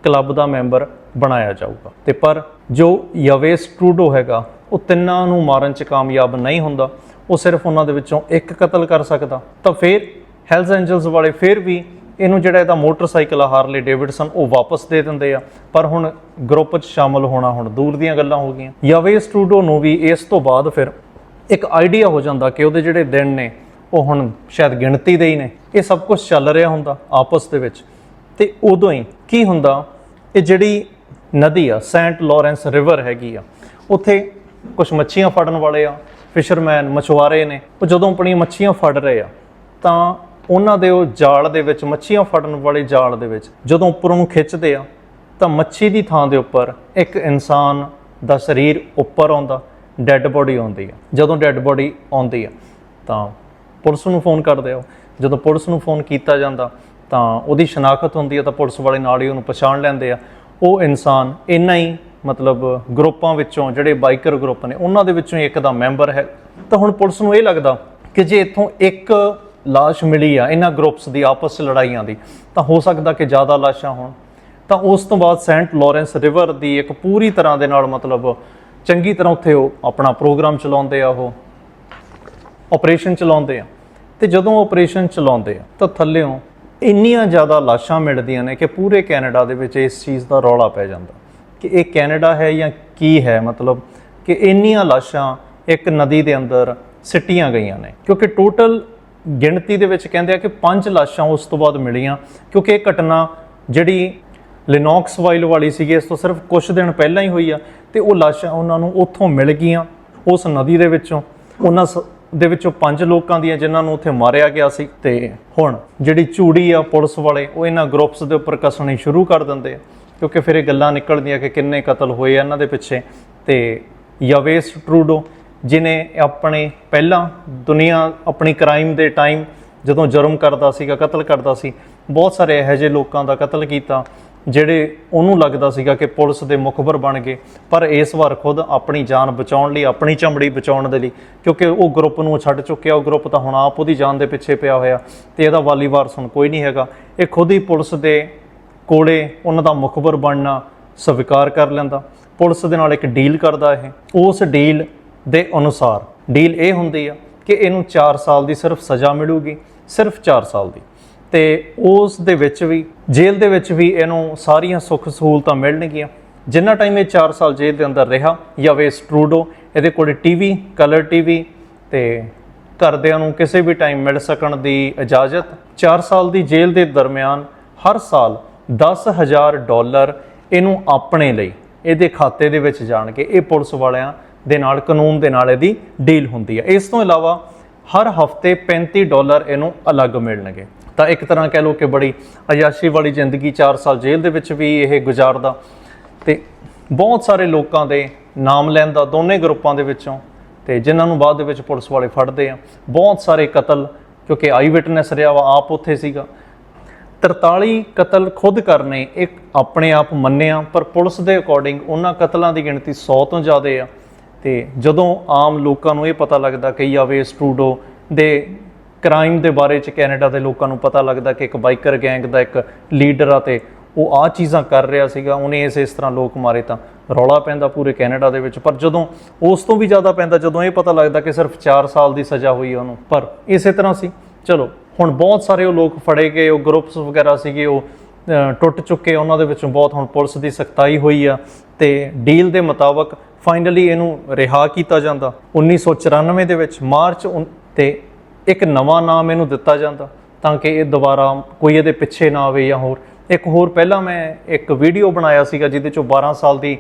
ਕਲੱਬ ਦਾ ਮੈਂਬਰ ਬਣਾਇਆ ਜਾਊਗਾ। ਤੇ ਪਰ ਜੋ ਯਵੇਸ ਟਰੂਡੋ ਹੈਗਾ, ਉਹ ਤਿੰਨਾਂ ਨੂੰ ਮਾਰਨ 'ਚ ਕਾਮਯਾਬ ਨਹੀਂ ਹੁੰਦਾ। ਉਹ ਸਿਰਫ ਉਹਨਾਂ ਦੇ ਵਿੱਚੋਂ ਇੱਕ ਕਤਲ ਕਰ ਸਕਦਾ। ਤਾਂ ਫਿਰ ਹੈਲਸ ਐਂਜਲਸ ਵਾਲੇ ਫਿਰ ਵੀ ਇਹਨੂੰ ਜਿਹੜਾ ਇਹਦਾ ਮੋਟਰਸਾਈਕਲ ਆ ਹਾਰਲੇ ਡੇਵਿਡਸਨ ਉਹ ਵਾਪਸ ਦੇ ਦਿੰਦੇ ਆ। ਪਰ ਹੁਣ ਗਰੁੱਪ 'ਚ ਸ਼ਾਮਲ ਹੋਣਾ, ਹੁਣ ਦੂਰ ਦੀਆਂ ਗੱਲਾਂ ਹੋ ਗਈਆਂ। ਯਾਵੇ ਸਟੂਡੋ ਨੂੰ ਵੀ ਇਸ ਤੋਂ ਬਾਅਦ ਫਿਰ ਇੱਕ ਆਈਡੀਆ ਹੋ ਜਾਂਦਾ ਕਿ ਉਹਦੇ ਜਿਹੜੇ ਦਿਨ ਨੇ, ਉਹ ਹੁਣ ਸ਼ਾਇਦ ਗਿਣਤੀ ਦੇ ਹੀ ਨੇ। ਇਹ ਸਭ ਕੁਝ ਚੱਲ ਰਿਹਾ ਹੁੰਦਾ ਆਪਸ ਦੇ ਵਿੱਚ। ਤੇ ਉਦੋਂ ਹੀ ਕੀ ਹੁੰਦਾ, ਇਹ ਜਿਹੜੀ ਨਦੀ ਆ ਸੈਂਟ ਲਾਰੈਂਸ ਰਿਵਰ ਹੈਗੀ ਆ, ਉੱਥੇ ਕੁਝ ਮੱਛੀਆਂ ਫੜਨ ਵਾਲੇ ਆ ਫਿਸ਼ਰਮੈਨ ਮਛੁਆਰੇ ਨੇ। ਉਹ ਜਦੋਂ ਆਪਣੀਆਂ ਮੱਛੀਆਂ ਫੜ ਰਹੇ ਆ, ਤਾਂ ਉਹਨਾਂ ਦੇ ਉਹ ਜਾਲ ਦੇ ਵਿੱਚ, ਮੱਛੀਆਂ ਫੜਨ ਵਾਲੇ ਜਾਲ ਦੇ ਵਿੱਚ ਜਦੋਂ ਉੱਪਰ ਨੂੰ ਖਿੱਚਦੇ ਆ, ਤਾਂ ਮੱਛੀ ਦੀ ਥਾਂ ਦੇ ਉੱਪਰ ਇੱਕ ਇਨਸਾਨ ਦਾ ਸਰੀਰ ਉੱਪਰ ਆਉਂਦਾ ਡੈੱਡ ਬੋਡੀ ਆਉਂਦੀ ਆ। ਜਦੋਂ ਡੈੱਡ ਬੋਡੀ ਆਉਂਦੀ ਆ, ਤਾਂ ਪੁਲਿਸ ਨੂੰ ਫੋਨ ਕਰਦੇ ਆ ਜਦੋਂ ਪੁਲਿਸ ਨੂੰ ਫੋਨ ਕੀਤਾ ਜਾਂਦਾ, ਤਾਂ ਉਹਦੀ ਸ਼ਨਾਖਤ ਹੁੰਦੀ ਆ, ਤਾਂ ਪੁਲਿਸ ਵਾਲੇ ਨਾਲ ਹੀ ਉਹਨੂੰ ਪਛਾਣ ਲੈਂਦੇ ਆ। ਉਹ ਇਨਸਾਨ ਇੰਨਾ ਹੀ, ਮਤਲਬ ਗਰੁੱਪਾਂ ਵਿੱਚੋਂ, ਜਿਹੜੇ ਬਾਈਕਰ ਗਰੁੱਪ ਨੇ, ਉਹਨਾਂ ਦੇ ਵਿੱਚੋਂ ਹੀ ਇੱਕ ਦਾ ਮੈਂਬਰ ਹੈ। ਤਾਂ ਹੁਣ ਪੁਲਿਸ ਨੂੰ ਇਹ ਲੱਗਦਾ ਕਿ ਜੇ ਇੱਥੋਂ ਇੱਕ ਲਾਸ਼ ਮਿਲੀ ਆ ਇਹਨਾਂ ਗਰੁੱਪਸ ਦੀ, ਆਪਸ 'ਚ ਲੜਾਈਆਂ ਦੀ। ਤਾਂ ਹੋ ਸਕਦਾ ਕਿ ਜ਼ਿਆਦਾ ਲਾਸ਼ਾਂ ਹੋਣ। ਤਾਂ ਉਸ ਤੋਂ ਬਾਅਦ ਸੈਂਟ ਲਾਰੈਂਸ ਰਿਵਰ ਦੀ ਇੱਕ ਪੂਰੀ ਤਰ੍ਹਾਂ ਦੇ ਨਾਲ ਮਤਲਬ ਚੰਗੀ ਤਰ੍ਹਾਂ ਉੱਥੇ ਉਹ ਆਪਣਾ ਪ੍ਰੋਗਰਾਮ ਚਲਾਉਂਦੇ ਆ ਉਹ। ਆਪਰੇਸ਼ਨ ਚਲਾਉਂਦੇ ਆ। ਤੇ ਜਦੋਂ ਆਪਰੇਸ਼ਨ ਚਲਾਉਂਦੇ ਆ, ਤਾਂ ਥੱਲਿਓਂ ਇੰਨੀਆਂ ਜ਼ਿਆਦਾ ਲਾਸ਼ਾਂ ਮਿਲਦੀਆਂ ਨੇ ਕਿ ਪੂਰੇ ਕੈਨੇਡਾ ਦੇ ਵਿੱਚ ਇਸ ਚੀਜ਼ ਦਾ ਰੌਲਾ ਪੈ ਜਾਂਦਾ। ਕਿ ਇਹ ਕੈਨੇਡਾ ਹੈ ਜਾਂ ਕੀ ਹੈ? ਮਤਲਬ ਕਿ ਇੰਨੀਆਂ ਲਾਸ਼ਾਂ ਇੱਕ ਨਦੀ ਦੇ ਅੰਦਰ ਸਿੱਟੀਆਂ ਗਈਆਂ ਨੇ। ਕਿਉਂਕਿ ਟੋਟਲ ਗਿਣਤੀ ਦੇ ਵਿੱਚ ਕਹਿੰਦੇ ਆ ਕਿ ਪੰਜ ਲਾਸ਼ਾਂ ਉਸ ਤੋਂ ਬਾਅਦ ਮਿਲੀਆਂ, ਕਿਉਂਕਿ ਇਹ ਘਟਨਾ ਜਿਹੜੀ ਲਿਨੋਕਸ ਵਾਈਲ ਵਾਲੀ ਸੀਗੀ, ਇਸ ਤੋਂ ਸਿਰਫ ਕੁਝ ਦਿਨ ਪਹਿਲਾਂ ਹੀ ਹੋਈ ਆ, ਤੇ ਉਹ ਲਾਸ਼ਾਂ ਉਹਨਾਂ ਨੂੰ ਉੱਥੋਂ ਮਿਲ ਗਈਆਂ, ਉਸ ਨਦੀ ਦੇ ਵਿੱਚੋਂ। ਉਹਨਾਂ ਸ- ਦੇ ਵਿੱਚੋਂ ਪੰਜ ਲੋਕਾਂ ਦੀਆਂ ਜਿਨ੍ਹਾਂ ਨੂੰ ਉੱਥੇ ਮਾਰਿਆ ਗਿਆ ਸੀ, ਤੇ ਹੁਣ ਜਿਹੜੀ ਚੂੜੀ ਆ ਪੁਲਿਸ ਵਾਲੇ, ਉਹ ਇਹਨਾਂ ਗਰੁੱਪਸ ਦੇ ਉੱਪਰ ਕੱਸਣੀ ਸ਼ੁਰੂ ਕਰ ਦਿੰਦੇ ਆ, ਕਿਉਂਕਿ ਫਿਰ ਇਹ ਗੱਲਾਂ ਨਿਕਲਦੀਆਂ ਕਿ ਕਿੰਨੇ ਕਤਲ ਹੋਏ ਆ ਇਹਨਾਂ ਦੇ ਪਿੱਛੇ, ਤੇ ਯਵੇਸ ਟਰੂਡੋ ਜਿਨੇ ਆਪਣੇ ਪਹਿਲਾਂ ਦੁਨੀਆ ਆਪਣੀ ਕ੍ਰਾਈਮ ਦੇ ਟਾਈਮ ਜਦੋਂ ਜੁਰਮ ਕਰਦਾ ਸੀਗਾ, ਕਤਲ ਕਰਦਾ ਸੀ, ਬਹੁਤ ਸਾਰੇ ਇਹੋ ਜਿਹੇ ਲੋਕਾਂ ਦਾ ਕਤਲ ਕੀਤਾ, ਜਿਹੜੇ ਉਹਨੂੰ ਲੱਗਦਾ ਸੀਗਾ ਕਿ ਪੁਲਿਸ ਦੇ ਮੁਖਬਰ ਬਣ ਗਏ, ਪਰ ਇਸ ਵਾਰ ਖੁਦ ਆਪਣੀ ਜਾਨ ਬਚਾਉਣ ਲਈ, ਆਪਣੀ ਚਮੜੀ ਬਚਾਉਣ ਦੇ ਲਈ, ਕਿਉਂਕਿ ਉਹ ਗਰੁੱਪ ਨੂੰ ਛੱਡ ਚੁੱਕਿਆ, ਉਹ ਗਰੁੱਪ ਤਾਂ ਹੁਣ ਆਪ ਉਹਦੀ ਜਾਨ ਦੇ ਪਿੱਛੇ ਪਿਆ ਹੋਇਆ, ਤੇ ਇਹਦਾ ਵਾਲੀ ਵਾਰਸ ਹੁਣ ਕੋਈ ਨਹੀਂ ਹੈਗਾ। ਇਹ ਖੁਦ ਹੀ ਪੁਲਿਸ ਦੇ ਕੋਲੇ ਉਹਨਾਂ ਦਾ ਮੁਖਬਰ ਬਣਨਾ ਸਵੀਕਾਰ ਕਰ ਲੈਂਦਾ। ਪੁਲਿਸ ਦੇ ਨਾਲ ਇੱਕ ਡੀਲ ਕਰਦਾ ਇਹ, ਉਸ ਡੀਲ ਦੇ ਅਨੁਸਾਰ। ਡੀਲ ਇਹ ਹੁੰਦੀ ਆ ਕਿ ਇਹਨੂੰ 4 ਸਾਲ ਦੀ ਸਿਰਫ ਸਜ਼ਾ ਮਿਲੂਗੀ, ਸਿਰਫ 4 ਸਾਲ ਦੀ। ਤੇ ਉਸ ਦੇ ਵਿੱਚ ਵੀ, ਜੇਲ੍ਹ ਦੇ ਵਿੱਚ ਵੀ ਇਹਨੂੰ ਸਾਰੀਆਂ ਸੁੱਖ ਸਹੂਲਤਾਂ ਮਿਲਣਗੀਆਂ। ਜਿੰਨਾ ਟਾਈਮ ਇਹ 4 ਸਾਲ ਜੇਲ੍ਹ ਦੇ ਅੰਦਰ ਰਿਹਾ ਯਾਵੇਸ ਟਰੂਡੋ ਇਹਦੇ ਕੋਲ ਟੀਵੀ ਕਲਰ ਟੀਵੀ ਤੇ ਘਰਦਿਆਂ ਨੂੰ ਕਿਸੇ ਵੀ ਟਾਈਮ ਮਿਲ ਸਕਣ ਦੀ ਇਜਾਜ਼ਤ। 4 ਸਾਲ ਦੀ ਜੇਲ੍ਹ ਦੇ ਦਰਮਿਆਨ ਹਰ ਸਾਲ 10000 ਡਾਲਰ ਇਹਨੂੰ ਆਪਣੇ ਲਈ, ਇਹਦੇ ਖਾਤੇ ਦੇ ਵਿੱਚ ਜਾਣ ਕੇ ਇਹ ਪੁਲਿਸ ਵਾਲਿਆਂ ਦੇ ਨਾਲ, ਕਾਨੂੰਨ ਦੇ ਨਾਲ ਇਹਦੀ ਡੀਲ ਹੁੰਦੀ ਹੈ। ਇਸ ਤੋਂ ਇਲਾਵਾ ਹਰ ਹਫ਼ਤੇ 35 ਡਾਲਰ ਇਹਨੂੰ ਅਲੱਗ ਮਿਲਣਗੇ। ਤਾਂ ਇੱਕ ਤਰ੍ਹਾਂ ਕਹਿ ਲਓ ਕਿ ਬੜੀ ਅਯਾਸ਼ੀ ਵਾਲੀ ਜ਼ਿੰਦਗੀ 4 ਸਾਲ ਜੇਲ੍ਹ ਦੇ ਵਿੱਚ ਵੀ ਇਹ ਗੁਜ਼ਾਰਦਾ। ਤੇ ਬਹੁਤ ਸਾਰੇ ਲੋਕਾਂ ਦੇ ਨਾਮ ਲੈਂਦਾ ਦੋਨੇ ਗਰੁੱਪਾਂ ਦੇ ਵਿੱਚੋਂ ਤੇ ਜਿਨ੍ਹਾਂ ਨੂੰ ਬਾਅਦ ਦੇ ਵਿੱਚ ਪੁਲਿਸ ਵਾਲੇ ਫੜਦੇ ਆ। ਬਹੁਤ ਸਾਰੇ ਕਤਲ, ਕਿਉਂਕਿ ਆਈ ਵਿਟਨੈਸ ਰਿਹਾ ਵਾ, ਆਪ ਉੱਥੇ ਸੀਗਾ। 43 ਕਤਲ ਖੁਦ ਕਰਨੇ ਇੱਕ ਆਪਣੇ ਆਪ ਮੰਨਿਆ, ਪਰ ਪੁਲਿਸ ਦੇ ਅਕੋਰਡਿੰਗ ਉਹਨਾਂ ਕਤਲਾਂ ਦੀ ਗਿਣਤੀ 100 ਤੋਂ ਜ਼ਿਆਦਾ ਆ। ਤੇ ਜਦੋਂ ਆਮ ਲੋਕਾਂ ਨੂੰ ਇਹ ਪਤਾ ਲੱਗਦਾ ਕਿ ਯਾਵੇਸ ਟਰੂਡੋ ਦੇ ਕ੍ਰਾਈਮ ਦੇ ਬਾਰੇ ਚ ਕੈਨੇਡਾ ਦੇ ਲੋਕਾਂ ਨੂੰ ਪਤਾ ਲੱਗਦਾ ਕਿ ਇੱਕ ਬਾਈਕਰ ਗੈਂਗ ਦਾ ਇੱਕ ਲੀਡਰ ਆ ਤੇ ਉਹ ਆ ਚੀਜ਼ਾਂ ਕਰ ਰਿਹਾ ਸੀਗਾ, ਉਹਨੇ ਇਸ ਇਸ ਤਰ੍ਹਾਂ ਲੋਕ ਮਾਰੇ ਤਾਂ ਰੌਲਾ ਪੈਂਦਾ ਪੂਰੇ ਕੈਨੇਡਾ ਦੇ ਵਿੱਚ। ਪਰ ਜਦੋਂ ਉਸ ਤੋਂ ਵੀ ਜ਼ਿਆਦਾ ਪੈਂਦਾ, ਜਦੋਂ ਇਹ ਪਤਾ ਲੱਗਦਾ ਕਿ ਸਿਰਫ 4 ਸਾਲ ਦੀ ਸਜ਼ਾ ਹੋਈ ਉਹਨੂੰ। ਪਰ ਇਸੇ ਤਰ੍ਹਾਂ ਸੀ। ਚਲੋ, ਹੁਣ ਬਹੁਤ ਸਾਰੇ ਉਹ ਲੋਕ ਫੜੇ ਗਏ, ਉਹ ਗਰੁੱਪਸ ਵਗੈਰਾ ਸੀਗੇ, ਉਹ ਟੁੱਟ ਚੁੱਕੇ, ਉਹਨਾਂ ਦੇ ਵਿੱਚੋਂ ਬਹੁਤ ਹੁਣ ਪੁਲਿਸ ਦੀ ਸਖਤਾਈ ਹੋਈ ਆ ਤੇ ਡੀਲ ਦੇ ਮੁਤਾਬਕ ਫਾਈਨਲੀ ਇਹਨੂੰ ਰਿਹਾ ਕੀਤਾ ਜਾਂਦਾ। 1994 ਦੇ ਵਿੱਚ ਮਾਰਚ ਉਨ- ਤੇ ਇੱਕ ਨਵਾਂ ਨਾਮ ਇਹਨੂੰ ਦਿੱਤਾ ਜਾਂਦਾ ਤਾਂ ਕਿ ਇਹ ਦੁਬਾਰਾ ਕੋਈ ਇਹਦੇ ਪਿੱਛੇ ਨਾ ਆਵੇ ਜਾਂ ਹੋਰ। ਇੱਕ ਹੋਰ ਪਹਿਲਾਂ ਮੈਂ ਇੱਕ ਵੀਡੀਓ ਬਣਾਇਆ ਸੀਗਾ ਜਿਹਦੇ ਚੋਂ 12 ਸਾਲ ਦੀ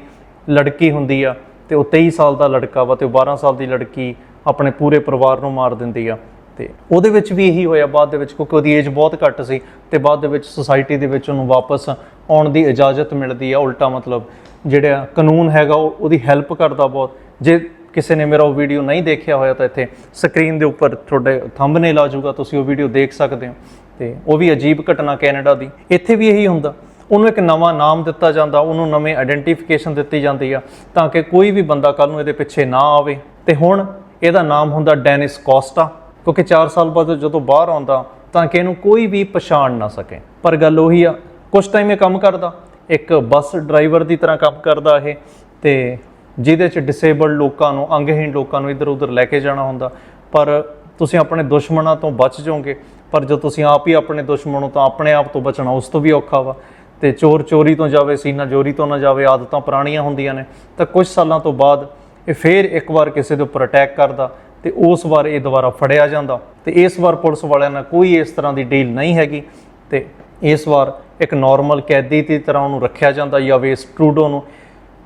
ਲੜਕੀ ਹੁੰਦੀ ਆ ਤੇ ਉਹ 23 ਸਾਲ ਦਾ ਲੜਕਾ ਵਾ ਤੇ ਉਹ 12 ਸਾਲ ਦੀ ਲੜਕੀ ਆਪਣੇ ਪੂਰੇ ਪਰਿਵਾਰ ਨੂੰ ਮਾਰ ਦਿੰਦੀ ਆ। ਤੇ ਉਹਦੇ ਵਿੱਚ ਵੀ ਇਹੀ ਹੋਇਆ। ਬਾਅਦ ਦੇ ਵਿੱਚ ਕਿਉਂਕਿ ਉਹਦੀ ਏਜ ਬਹੁਤ ਘੱਟ ਸੀ ਤੇ ਬਾਅਦ ਦੇ ਵਿੱਚ ਸੁਸਾਇਟੀ ਦੇ ਵਿੱਚ ਉਹਨੂੰ ਵਾਪਸ ਆਉਣ ਦੀ ਇਜਾਜ਼ਤ ਮਿਲਦੀ ਆ। ਉਲਟਾ ਮਤਲਬ ਜਿਹੜਾ ਕਾਨੂੰਨ ਹੈਗਾ ਉਹ ਉਹਦੀ ਹੈਲਪ ਕਰਦਾ ਬਹੁਤ। ਜੇ ਕਿਸੇ ਨੇ ਮੇਰਾ ਉਹ ਵੀਡੀਓ ਨਹੀਂ ਦੇਖਿਆ ਹੋਇਆ ਤਾਂ ਇੱਥੇ ਸਕਰੀਨ ਦੇ ਉੱਪਰ ਤੁਹਾਡੇ ਥੰਬਨੇਲ ਆ ਜਾਊਗਾ, ਤੁਸੀਂ ਉਹ ਵੀਡੀਓ ਦੇਖ ਸਕਦੇ ਹੋ। ਤੇ ਉਹ ਵੀ ਅਜੀਬ ਘਟਨਾ ਕੈਨੇਡਾ ਦੀ। ਇੱਥੇ ਵੀ ਇਹੀ ਹੁੰਦਾ। ਉਹਨੂੰ ਇੱਕ ਨਵਾਂ ਨਾਮ ਦਿੱਤਾ ਜਾਂਦਾ, ਉਹਨੂੰ ਨਵੇਂ ਆਇਡੈਂਟੀਫਿਕੇਸ਼ਨ ਦਿੱਤੀ ਜਾਂਦੀ ਆ, ਤਾਂ ਕਿ ਕੋਈ ਵੀ ਬੰਦਾ ਕੱਲ ਨੂੰ ਇਹਦੇ ਪਿੱਛੇ ਨਾ ਆਵੇ। ਤੇ ਹੁਣ ਇਹਦਾ ਨਾਮ ਹੁੰਦਾ ਡੈਨਿਸ ਕੋਸਟਾ, ਕਿਉਂਕਿ 4 ਸਾਲ ਬਾਅਦ ਜਦੋਂ ਬਾਹਰ ਆਉਂਦਾ ਤਾਂ ਕਿ ਇਹਨੂੰ ਕੋਈ ਵੀ ਪਛਾਣ ਨਾ ਸਕੇ। ਪਰ ਗੱਲ ਉਹੀ ਆ ਕੁਝ ਟਾਈਮ ਇਹ ਕੰਮ ਕਰਦਾ ਇੱਕ ਬੱਸ ਡਰਾਈਵਰ ਦੀ ਤਰ੍ਹਾਂ ਕੰਮ ਕਰਦਾ ਇਹ ਤੇ ਜਿਹਦੇ ਚ ਡਿਸੇਬਲਡ ਲੋਕਾਂ ਨੂੰ, ਅੰਗਹੀਣ ਲੋਕਾਂ ਨੂੰ ਇੱਧਰ ਉੱਧਰ ਲੈ ਕੇ ਜਾਣਾ ਹੁੰਦਾ। ਪਰ ਤੁਸੀਂ ਆਪਣੇ ਦੁਸ਼ਮਣਾਂ ਤੋਂ ਬਚ ਜਾਓਗੇ। ਪਰ ਜੋ ਤੁਸੀਂ ਆਪ ਹੀ ਆਪਣੇ ਦੁਸ਼ਮਣ ਹੋ ਤਾਂ ਆਪਣੇ ਆਪ ਤੋਂ ਬਚਣਾ ਉਸ ਤੋਂ ਵੀ ਔਖਾ ਵਾ। ਤੇ ਚੋਰ ਚੋਰੀ ਤੋਂ ਜਾਵੇ, ਸੀਨਾ ਚੋਰੀ ਤੋਂ ਨਾ ਜਾਵੇ, ਆਦਤਾਂ ਪੁਰਾਣੀਆਂ ਹੁੰਦੀਆਂ ਨੇ, ਤਾਂ ਕੁਝ ਸਾਲਾਂ ਤੋਂ ਬਾਅਦ ਇਹ ਫੇਰ ਇੱਕ ਵਾਰ ਕਿਸੇ ਦੇ ਉੱਪਰ ਅਟੈਕ ਕਰਦਾ ਤੇ ਉਸ ਵਾਰ ਇਹ ਦੁਬਾਰਾ ਫੜਿਆ ਜਾਂਦਾ। ਤੇ ਇਸ ਵਾਰ ਪੁਲਿਸ ਵਾਲਿਆਂ ਨਾਲ ਕੋਈ ਇਸ ਤਰ੍ਹਾਂ ਦੀ ਡੀਲ ਨਹੀਂ ਹੈਗੀ ਤੇ ਇਸ ਵਾਰ ਇੱਕ ਨਾਰਮਲ ਕੈਦੀ ਦੀ ਤਰ੍ਹਾਂ ਉਹਨੂੰ ਰੱਖਿਆ ਜਾਂਦਾ ਯਾਵੇਸ ਟਰੂਡੋ ਨੂੰ।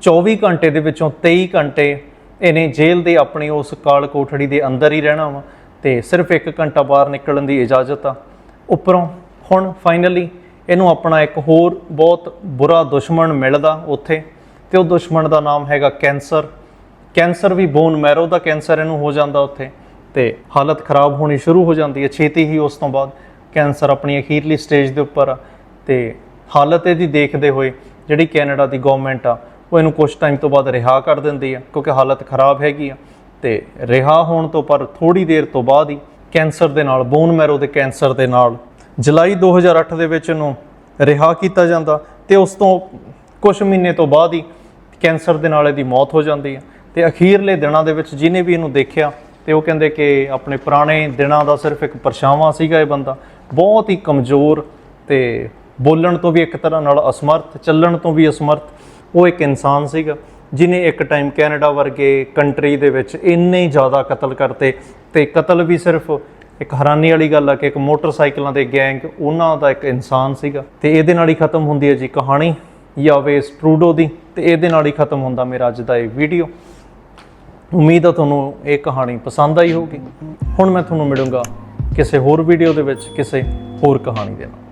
24 ਘੰਟੇ ਦੇ ਵਿੱਚੋਂ 23 ਘੰਟੇ ਇਹਨੇ ਜੇਲ੍ਹ ਦੇ ਆਪਣੀ ਉਸ ਕਾਲ ਕੋਠੜੀ ਦੇ ਅੰਦਰ ਹੀ ਰਹਿਣਾ ਵਾ ਤੇ ਸਿਰਫ 1 ਘੰਟਾ ਬਾਹਰ ਨਿਕਲਣ ਦੀ ਇਜਾਜ਼ਤ ਆ। ਉੱਪਰੋਂ ਹੁਣ ਫਾਈਨਲੀ ਇਹਨੂੰ ਆਪਣਾ ਇੱਕ ਹੋਰ ਬਹੁਤ ਬੁਰਾ ਦੁਸ਼ਮਣ ਮਿਲਦਾ ਉੱਥੇ ਤੇ ਉਹ ਦੁਸ਼ਮਣ ਦਾ ਨਾਮ ਹੈਗਾ ਕੈਂਸਰ। ਕੈਂਸਰ ਵੀ ਬੋਨ ਮੈਰੋ ਦਾ ਕੈਂਸਰ ਇਹਨੂੰ ਹੋ ਜਾਂਦਾ ਉੱਥੇ ਤੇ ਹਾਲਤ ਖਰਾਬ ਹੋਣੀ ਸ਼ੁਰੂ ਹੋ ਜਾਂਦੀ ਹੈ। ਛੇਤੀ ਹੀ ਉਸ ਤੋਂ ਬਾਅਦ ਕੈਂਸਰ ਆਪਣੀ ਅਖੀਰਲੀ ਸਟੇਜ ਦੇ ਉੱਪਰ ਆ ਤੇ ਹਾਲਤ ਇਹਦੀ ਦੇਖਦੇ ਹੋਏ ਜਿਹੜੀ ਕੈਨੇਡਾ ਦੀ ਗਵਰਨਮੈਂਟ ਆ, ਉਹ ਇਹਨੂੰ ਕੁਝ ਟਾਈਮ ਤੋਂ ਬਾਅਦ ਰਿਹਾ ਕਰ ਦਿੰਦੀ ਆ, ਕਿਉਂਕਿ ਹਾਲਤ ਖਰਾਬ ਹੈਗੀ ਆ। ਤੇ ਰਿਹਾ ਹੋਣ ਤੋਂ ਪਰ ਥੋੜੀ ਦੇਰ ਤੋਂ ਬਾਅਦ ਹੀ ਕੈਂਸਰ ਦੇ ਨਾਲ ਬੋਨ ਮੈਰੋ ਦੇ ਕੈਂਸਰ ਦੇ ਨਾਲ ਜੁਲਾਈ 2008 ਦੇ ਵਿੱਚ ਇਹਨੂੰ ਰਿਹਾ ਕੀਤਾ ਜਾਂਦਾ ਤੇ ਉਸ ਤੋਂ ਕੁਝ ਮਹੀਨੇ ਤੋਂ ਬਾਅਦ ਹੀ ਕੈਂਸਰ ਦੇ ਨਾਲ ਇਹਦੀ ਮੌਤ ਹੋ ਜਾਂਦੀ ਹੈ ਤੇ ਅਖੀਰਲੇ ਦਿਨਾਂ ਦੇ ਵਿੱਚ ਜਿਹਨੇ ਵੀ ਇਹਨੂੰ ਦੇਖਿਆ ਤੇ ਉਹ ਕਹਿੰਦੇ ਕਿ ਆਪਣੇ ਪੁਰਾਣੇ ਦਿਨਾਂ ਦਾ ਸਿਰਫ ਇੱਕ ਪਰਛਾਵਾਂ ਸੀਗਾ ਇਹ ਬੰਦਾ। ਬਹੁਤ ਹੀ ਕਮਜ਼ੋਰ ਤੇ ਬੋਲਣ ਤੋਂ ਵੀ ਇੱਕ ਤਰ੍ਹਾਂ ਨਾਲ ਅਸਮਰਥ, ਚੱਲਣ ਤੋਂ ਵੀ ਅਸਮਰਥ ਉਹ ਇੱਕ ਇਨਸਾਨ ਸੀਗਾ ਜਿਨੇ ਇੱਕ ਟਾਈਮ ਕੈਨੇਡਾ ਵਰਗੇ ਕੰਟਰੀ ਦੇ ਵਿੱਚ ਇੰਨੇ ਜ਼ਿਆਦਾ ਕਤਲ ਕਰਤੇ ਤੇ ਕਤਲ ਵੀ ਸਿਰਫ ਇੱਕ ਹੈਰਾਨੀ ਵਾਲੀ ਗੱਲ ਆ ਕਿ ਇੱਕ ਮੋਟਰਸਾਈਕਲਾਂ ਦੇ ਗੈਂਗ ਉਹਨਾਂ ਦਾ ਇੱਕ ਇਨਸਾਨ ਸੀਗਾ ਤੇ ਇਹਦੇ ਨਾਲ ਹੀ ਖਤਮ ਹੁੰਦੀ ਹੈ ਜੀ ਕਹਾਣੀ ਯਾਵੇਸ ਟਰੂਡੋ ਦੀ ਤੇ ਇਹਦੇ ਨਾਲ ਹੀ ਖਤਮ ਹੁੰਦਾ ਮੇਰਾ ਅੱਜ ਦਾ ਇਹ ਵੀਡੀਓ ਉਮੀਦ ਆ ਤੁਹਾਨੂੰ ਇਹ ਕਹਾਣੀ ਪਸੰਦ ਆਈ ਹੋਊਗੀ। ਹੁਣ ਮੈਂ ਤੁਹਾਨੂੰ ਮਿਲੂੰਗਾ ਕਿਸੇ ਹੋਰ ਵੀਡੀਓ ਦੇ ਵਿੱਚ ਕਿਸੇ ਹੋਰ ਕਹਾਣੀ ਦੇ ਨਾਲ।